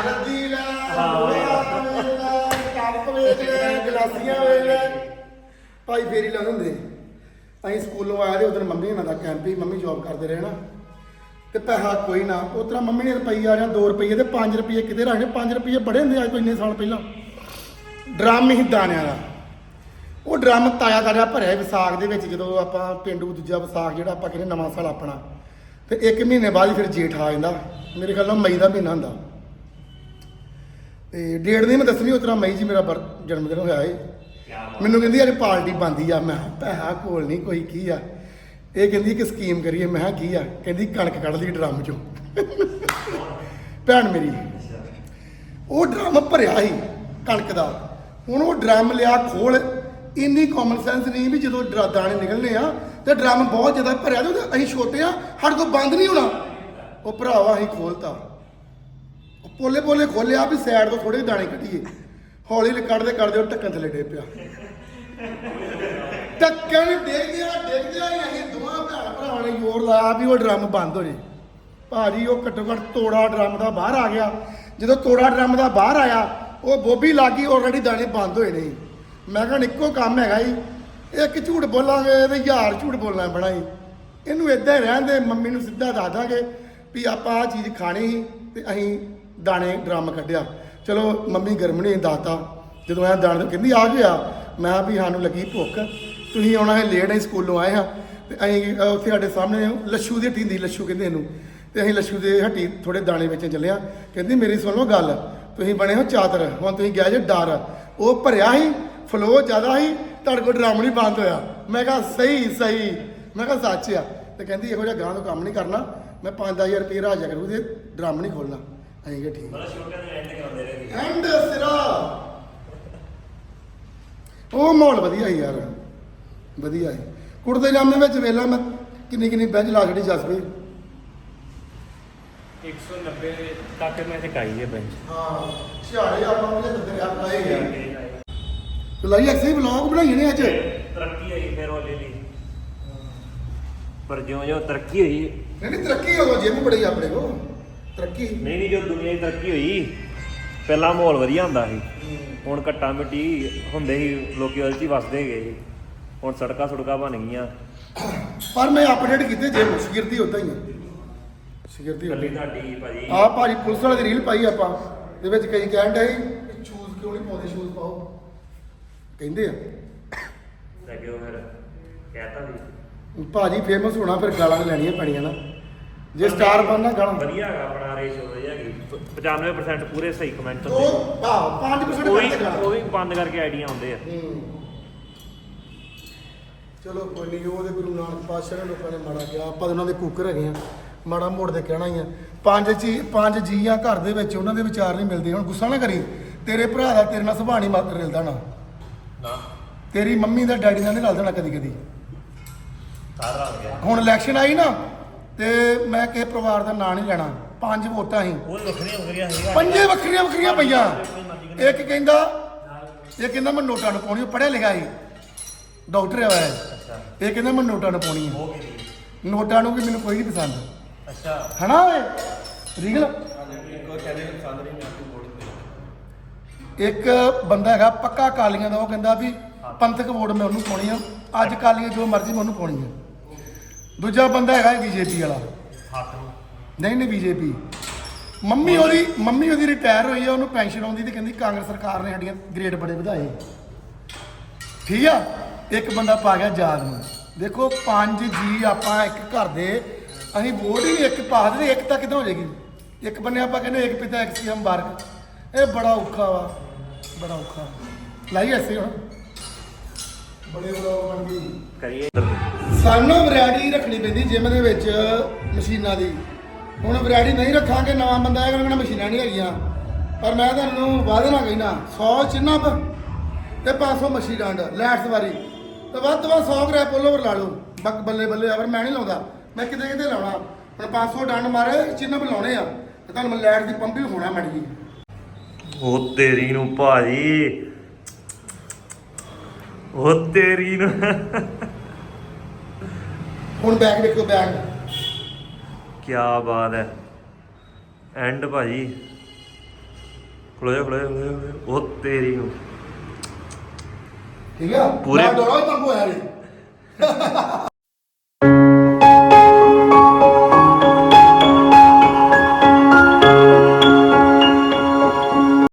ਰੱਦੀ ਲੈ ਲੋਹਾ ਵੇਚ ਲੈ ਕੱਪ ਵੇਚ ਲੈ ਗਲਾਸੀਆਂ ਵੇਚ ਲੈ ਭਾਈ ਫੇਰੀ ਲਾਉਂਦੇ ਹੁੰਦੇ। ਅਸੀਂ ਸਕੂਲੋਂ ਆਏ ਤੇ ਉਧਰ ਮੰਮੀ ਇਹਨਾਂ ਦਾ ਕੈਂਪ ਹੀ ਮੰਮੀ ਜੌਬ ਕਰਦੇ ਰਹੇ ਨਾ। ਤੇ ਪੈਸਾ ਕੋਈ ਨਾ, ਉਤਰਾ ਮੰਮੀ ਨੇ ਰੁਪਈਆ ਜਾਂ 2 ਰੁਪਈਏ ਤੇ 5 ਰੁਪਈਏ ਕਿਤੇ ਰੱਖਣੇ 5 ਰੁਪਈਏ ਬੜੇ ਹੁੰਦੇ ਅੱਜ ਤੋਂ ਇੰਨੇ ਸਾਲ ਪਹਿਲਾਂ। ਡਰਮ ਹੀ ਦਾਣਿਆਂ ਦਾ। ਉਹ ਡਰਮ ਤਾਇਆ ਤਾਇਆ ਭਰਿਆ ਵਿਸਾਖ ਦੇ ਵਿੱਚ ਜਦੋਂ ਆਪਾਂ ਪਿੰਡੂ ਦੂਜਾ ਵਿਸਾਖ ਜਿਹੜਾ ਆਪਾਂ ਕਹਿੰਦੇ ਨਵਾਂ ਸਾਲ ਆਪਣਾ। ਤੇ ਇੱਕ ਮਹੀਨੇ ਬਾਅਦ ਹੀ ਫਿਰ ਜੇਠ ਆ ਜਾਂਦਾ। ਮੇਰੇ ਖਿਆਲ ਨਾਲ ਮਈ ਦਾ ਮਹੀਨਾ ਹੁੰਦਾ। ਤੇ ਡੇਟ ਨਹੀਂ ਮੈਂ ਦੱਸਣੀ ਉਤਰਾ ਮਈ ਜੀ ਮੇਰਾ ਜਨਮ ਦਿਨ ਹੋਇਆ ਏ। ਮੈਨੂੰ ਕਹਿੰਦੀ ਅੱਜ ਪਾਰਟੀ ਬੰਦੀ ਆ। ਮੈਂ ਕਿਹਾ ਪੈਸਾ ਕੋਲ ਨਹੀਂ ਕੋਈ ਕੀ ਆ? ਇਹ ਕਹਿੰਦੀ ਕਿ ਸਕੀਮ ਕਰੀਏ। ਮੈਂ ਕਿਹਾ, ਕੀ ਆ? ਕਹਿੰਦੀ, ਕਣਕ ਕੱਢ ਲਈ ਡਰਮ ਚੋਂ। ਭੈਣ ਮੇਰੀ। ਉਹ ਡਰਮ ਭਰਿਆ ਸੀ, ਕਣਕ ਦਾ। ਹੁਣ ਉਹ ਡਰਮ ਲਿਆ ਖੋਲ, ਇੰਨੀ ਕਾਮਨ ਸੈਂਸ ਨਹੀਂ ਵੀ ਜਦੋਂ ਡਰਾ- ਦਾਣੇ ਨਿਕਲਨੇ ਆ ਤੇ ਡਰਮ ਬਹੁਤ ਜ਼ਿਆਦਾ ਭਰਿਆ ਤੇ ਅਸੀਂ ਛੋਟੇ ਆ ਸਾਡੇ ਕੋਲ ਬੰਦ ਨਹੀਂ ਹੋਣਾ। ਉਹ ਭਰਾਵਾ ਅਸੀਂ ਖੋਲਤਾ। ਪੋਲੇ ਪੋਲੇ ਖੋਲਿਆ ਵੀ ਸਾਈਡ ਤੋਂ ਥੋੜੇ ਦਾਣੇ ਕੱਢੀਏ। ਹੌਲੀ ਹੌਲੀ ਕੱਢਦੇ ਕੱਢਦੇ ਉਹ ਢੱਕਣ ਥੱਲੇ ਡੇ ਪਿਆ। ਢੱਕਣ ਡੇਗਦਿਆਂ ਡੇਗਦਿਆਂ ਹੀ ਅਸੀਂ ਦੋਵਾਂ ਭੈਣ ਭਰਾਵਾਂ ਨੇ ਜ਼ੋਰ ਲਾਇਆ ਵੀ ਉਹ ਡਰਮ ਬੰਦ ਹੋ ਜੇ। ਭਾਜੀ, ਉਹ ਘੱਟੋ ਘੱਟ ਤੋੜਾ ਡਰਮ ਦਾ ਬਾਹਰ ਆ ਗਿਆ। ਜਦੋਂ ਤੋੜਾ ਡਰਮ ਦਾ ਬਾਹਰ ਆਇਆ, ਉਹ ਬੋਬੀ ਲੱਗੀ ਆਲਰੇਡੀ ਦਾਣੇ ਬੰਦ ਹੋਏ ਨੇ। ਮੈਂ ਕਿਹਾ ਇੱਕੋ ਕੰਮ ਹੈਗਾ ਜੀ ਇੱਕ ਝੂਠ ਬੋਲਾਂਗੇ ਤੇ ਹਜ਼ਾਰ ਝੂਠ ਬੋਲਣਾ ਪੈਣਾ ਜੀ ਇਹਨੂੰ ਇਦਾਂ ਹੀ ਰਹਿਣ ਦੇ, ਮੰਮੀ ਨੂੰ ਸਿੱਧਾ ਦੱਸ ਦਾਂਗੇ ਵੀ ਆਪਾਂ ਆ ਚੀਜ਼ ਖਾਣੀ ਸੀ ਤੇ ਅਸੀਂ ਦਾਣੇ ਡਰਮ ਕੱਢਿਆ। ਚਲੋ ਮੰਮੀ ਗਰਮ ਨੇ ਦੱਸਤਾ। ਜਦੋਂ ਐ ਦਾਣੇ ਕਹਿੰਦੀ, ਆ ਗਿਆ। ਮੈਂ ਵੀ ਸਾਨੂੰ ਲੱਗੀ ਭੁੱਖ। ਤੁਸੀਂ ਆਉਣਾ ਹੈ ਲੇਟ, ਅਸੀਂ ਸਕੂਲੋਂ ਆਏ ਹਾਂ। ਤੇ ਅਸੀਂ ਉੱਥੇ ਸਾਡੇ ਸਾਹਮਣੇ ਲੱਛੂ ਦੀ ਹੱਟੀ ਹੁੰਦੀ, ਲੱਛੂ ਕਹਿੰਦੇ ਇਹਨੂੰ। ਤੇ ਅਸੀਂ ਲੱਛੂ ਦੇ ਹੱਟੀ ਥੋੜੇ ਦਾਣੇ ਵੇਚਣ ਚੱਲਿਆ ਕਹਿੰਦੀ, ਮੇਰੀ ਸੁਣ ਲਓ ਗੱਲ। ਤੁਸੀਂ ਬਣੇ ਹੋ ਚਾਦਰ ਹੁਣ ਤੁਸੀਂ ਗਿਆ ਜੇ ਡਰ। ਉਹ ਭਰਿਆ ਸੀ ਫਲੋ ਜ਼ਿਆਦਾ ਸੀ। ਤੁਹਾਡੇ ਕੋਲ ਡਰਮ ਨਹੀਂ ਬੰਦ ਹੋਇਆ। ਮੈਂ ਕਿਹਾ ਸਹੀ ਸਹੀ। ਮੈਂ ਕਿਹਾ ਸੱਚ ਆ। ਤੇ ਕਹਿੰਦੀ ਇਹੋ ਜਿਹਾ ਗਾਂ ਤੋਂ ਕੰਮ ਨਹੀਂ ਕਰਨਾ। ਮੈਂ 5000 ਰੁਪਏ ਰਾਜਾ ਕਰੂ ਤੇ ਡਰਮ ਨਹੀਂ ਖੋਲਣਾ ਅਸੀਂ ਕਿਹਾ ਠੀਕ ਬੜਾ ਛੋਟੇ ਦੇ ਐਂਡ ਕਰਾਉਂਦੇ ਰਹੇ ਐਂਡ ਸਿਰਾ। ਉਹ ਮਾਹੌਲ ਵਧੀਆ ਸੀ ਯਾਰ। ਵਧੀਆ ਸੀ। ਕੁੜਤੇ ਜਾਮੇ ਵਿੱਚ ਵੇਲਾ ਮੈਂ ਕਿੰਨੀ ਕਿੰਨੀ ਬੈਂਚ ਲਾ ਛੜੀ ਜਸਪੇ 190 ਤੱਕ ਮੈਂ ਤੇ ਕਾਈ ਹੈ ਬੈਂਚ। ਹਾਂ ਛਿਆੜੇ ਆਪਾਂ ਉਹਦੇ ਬੰਦੇ ਆ ਲਾਏ ਗਿਆ ਤੇ ਲਈ ਐਕਸੀ ਵਲੌਗ ਬਣਾਈਏ ਨੇ ਅੱਜ। ਤਰੱਕੀ ਹੋਈ ਫਿਰ ਹੌਲੀ ਹੌਲੀ ਪਰ ਜਿਉਂ-ਜਿਉਂ ਤਰੱਕੀ ਹੋਈ। ਨਹੀਂ ਨਹੀਂ ਤਰੱਕੀ ਹੋ ਗਈ ਜਿਮ ਬੜੀ ਆਪਣੇ ਕੋ ਤਰੱਕੀ। ਨਹੀਂ ਨਹੀਂ ਜੋ ਦੁਨੀਆ ਦੀ ਤਰੱਕੀ ਹੋਈ ਪਹਿਲਾਂ ਮਾਹੌਲ ਵਧੀਆ ਹੁੰਦਾ ਸੀ। ਹੁਣ ਘੱਟਾ ਮਿੱਟੀ ਹੁੰਦੇ ਸੀ ਲੋਕੀ ਉਹਦੇ 'ਚ ਹੀ ਵਸਦੇ ਗਏ। ਹੁਣ ਸੜਕਾਂ ਸੁੜਕਾਂ ਬਣ ਗਈਆਂ। ਪਰ ਮੈਂ ਅਪਡੇਟ ਕੀਤੇ ਜਿਮ ਸ਼ਗਿਰਦੀ ਉਦਾਂ ਹੀ ਹੈ ਸ਼ਗਿਰਦੀ ਕੱਲੀ ਤੁਹਾਡੀ ਭਾਜੀ। ਆ ਭਾਜੀ ਪੁਲਿਸ ਵਾਲੇ ਦੀ ਰੀਲ ਪਾਈ ਆਪਾਂ ਦੇ ਵਿੱਚ ਕਈ ਕਹਿਣ ਡਏ ਸ਼ੂਜ਼ ਕਿਉਂ ਨਹੀਂ ਪਾਉਂਦੇ ਸ਼ੂਜ਼ ਪਾਓ। ਕਹਿੰਦੇ ਆ। ਤੇ ਫਿਰ। ਕਹਿਤਾ ਸੀ ਭਾਜੀ ਫੇਮਸ ਹੋਣਾ ਫਿਰ ਗਾਲਾਂ ਲੈਣੀਆਂ ਪੈਣੀਆਂ ਨਾ। ਜੇ ਸਟਾਰ ਬਣਨਾ ਗਾਲਾਂ। ਵਧੀਆ ਹੈਗਾ ਆਪਣਾ ਰੇਸ਼ੋ ਵਧੀਆ ਹੈਗੀ। 95% ਪੂਰੇ ਸਹੀ ਕਮੈਂਟ ਹੁੰਦੇ ਉਹ ਆਹ 5% ਕੋਈ ਕਰਦੇ ਗਾਲਾਂ ਉਹ ਵੀ ਬੰਦ ਕਰਕੇ ਆਈਡੀਆਂ ਆਉਂਦੇ ਆ। ਹੂੰ। ਚਲੋ ਕੋਈ ਨਹੀਂ ਉਹਦੇ ਗੁਰੂ ਨਾਨਕ ਪਾਤਸ਼ਾਹ ਨੇ ਲੋਕਾਂ ਨੇ ਮਾੜਾ ਕਿਹਾ। ਆਪਾਂ ਤਾਂ ਉਹਨਾਂ ਦੇ ਕੁੱਕਰ ਹੈਗੇ ਆ। ਮਾੜਾ ਮੋੜ ਦੇ ਕਹਿਣਾ ਹੀ ਆ। ਪੰਜ ਚੀ ਪੰਜ ਜੀ ਆ ਘਰ ਦੇ ਵਿੱਚ ਉਹਨਾਂ ਦੇ ਵਿਚਾਰ ਨਹੀਂ ਮਿਲਦੇ। ਹੁਣ ਗੁੱਸਾ ਨਾ ਕਰੀ। ਤੇਰੇ ਭਰਾ ਦਾ ਤੇਰੇ ਨਾਲ ਸੁਭਾਅ ਨਹੀਂ ਮਤ ਰਲਦਾ ਨਾ ਨਾ। ਤੇਰੀ ਮੰਮੀ ਦਾ ਡੈਡੀ ਨਾਲ ਨਹੀਂ ਰਲਦਾ ਨਾ ਕਦੀ ਕਦੀ ਸਾਰਾ ਹੋ ਗਿਆ ਹੁਣ ਇਲੈਕਸ਼ਨ ਆਈ ਨਾ ਤੇ ਮੈਂ ਕਿਸੇ ਪਰਿਵਾਰ ਦਾ ਨਾਂ ਨਹੀਂ ਲੈਣਾ। ਪੰਜ ਵੋਟਾਂ ਸੀ। ਉਹ ਵੱਖਰੀਆਂ ਵੱਖਰੀਆਂ ਸੀਗਾ ਪੰਜੇ ਵੱਖਰੀਆਂ ਵੱਖਰੀਆਂ ਪਈਆਂ। ਇੱਕ ਕਹਿੰਦਾ ਇਹ ਕਹਿੰਦਾ ਮੈਂ ਨੋਟਾਂ ਨੂੰ ਪਾਉਣੀ ਪੜਿਆ ਲਿਖਿਆ ਸੀ। ਡਾਕਟਰ ਹੋਇਆ ਹੈ ਇਹ ਕਹਿੰਦਾ ਮੈਂ ਨੋਟਾਂ ਨੂੰ ਪਾਉਣੀ ਹੈ ਨੋਟਾਂ ਨੂੰ ਵੀ ਮੈਨੂੰ ਕੋਈ ਨਹੀਂ ਪਸੰਦ। ਅੱਛਾ। ਹਨਾ ਓਏ? ਰੀਗਲ ਇੱਕ ਬੰਦਾ ਹੈਗਾ ਪੱਕਾ ਕਾਲੀਆਂ ਦਾ ਉਹ ਕਹਿੰਦਾ ਵੀ ਪੰਥਕ ਵੋਟ ਮੈਂ ਉਹਨੂੰ ਪਾਉਣੀ ਆ। ਅੱਜ ਕਾਲੀਆਂ ਜੋ ਮਰਜ਼ੀ ਮੈਂ ਉਹਨੂੰ ਪਾਉਣੀ ਆ। ਦੂਜਾ ਬੰਦਾ ਹੈਗਾ ਬੀਜੇਪੀ ਵਾਲਾ। ਨਹੀਂ ਨਹੀਂ ਬੀਜੇਪੀ। ਮੰਮੀ ਉਹਦੀ ਮੰਮੀ ਉਹਦੀ ਰਿਟਾਇਰ ਹੋਈ ਆ ਉਹਨੂੰ ਪੈਨਸ਼ਨ ਆਉਂਦੀ ਤੇ ਕਹਿੰਦੀ ਕਾਂਗਰਸ ਸਰਕਾਰ ਨੇ ਸਾਡੀਆਂ ਗ੍ਰੇਡ ਬੜੇ ਵਧਾਏ। ਠੀਕ ਆ? ਇੱਕ ਬੰਦਾ ਪਾ ਗਿਆ ਯਾਦ ਨੂੰ। ਦੇਖੋ ਪੰਜ ਜੀ ਆਪਾਂ ਇੱਕ ਘਰ ਦੇ ਅਸੀਂ ਵੋਟ ਹੀ ਇੱਕ ਪਾ ਦੇ ਇੱਕ ਤਾਂ ਕਿਦਾਂ ਹੋ ਜਾਏਗੀ? ਇੱਕ ਬੰਨੇ ਆਪਾਂ ਕਹਿੰਦੇ ਇੱਕ ਪਿਤਾ ਇੱਕ ਸੀ ਮੁਬਾਰਕ ਇਹ ਬੜਾ ਔਖਾ ਵਾ। ਬੜਾ ਔਖਾ। ਲਾਈ ਐਸੇ ਹੁਣ। ਬੜੇ ਬੜਾ ਬਣ ਗਈ ਕਰੀਏ। ਸਾਨੂੰ ਵੈਰਾਈਟੀ ਰੱਖਣੀ ਪੈਂਦੀ ਜਿਮ ਦੇ ਵਿੱਚ ਮਸ਼ੀਨਾਂ ਦੀ। ਹੁਣ ਵੈਰਾਈਟੀ ਨਹੀਂ ਰੱਖਾਂਗੇ ਨਵਾਂ ਬੰਦਾ ਆਏਗਾ ਉਹਨਾਂ ਮਸ਼ੀਨਾਂ ਨਹੀਂ ਹੈਗੀਆਂ। ਪਰ ਮੈਂ ਤੁਹਾਨੂੰ ਵਾਅਦੇ ਨਾਲ ਕਹਿਣਾ 100 ਚਿੰਨ੍ਹ ਤੇ 500 ਮਸ਼ੀ ਡੰਡ ਲੈਟਸ ਵਾਰੀ। ਤੇ ਵੱਧ ਤੋਂ ਵੱਧ 100 ਗ੍ਰੈ ਪੋਲੋਵਰ ਲਾ ਲਓ। ਬੱਕ ਬੱਲੇ ਬੱਲੇ ਆ ਪਰ ਮੈਂ ਨਹੀਂ ਲਾਉਂਦਾ। ਮੈਂ ਕਿਤੇ ਕਿਤੇ ਲਾਉਣਾ। ਹੁਣ 500 ਡੰਡ ਮਾਰੇ ਚਿੰਨ੍ਹ ਲਾਉਣੇ ਆ। ਤੇ ਤੁਹਾਨੂੰ ਮੈਂ ਲੈਟ ਦੀ ਪੰਪ ਵੀ ਹੋਣਾ ਮੜ ਉਹ ਤੇਰੀ ਨੂੰ ਭਾਜੀ ਉਹ ਤੇਰੀ ਨੂੰ। ਹੁਣ ਬੈਗ ਦੇਖੋ ਬੈਗ ਕੀ ਬਾਤ ਹੈ। ਐਂਡ ਭਾਜੀ। ਖਲੋ ਜਾ ਖਲੋ ਜਾ ਖਲੋ ਜਾ, ਖਲੋ ਜਾ। ਉਹ ਤੇਰੀ ਨੂੰ। ਠੀਕ ਆ? ਪੂਰੇ- ਨਾ ਡੋਲਾ ਹੋਇਆ ਰੇ।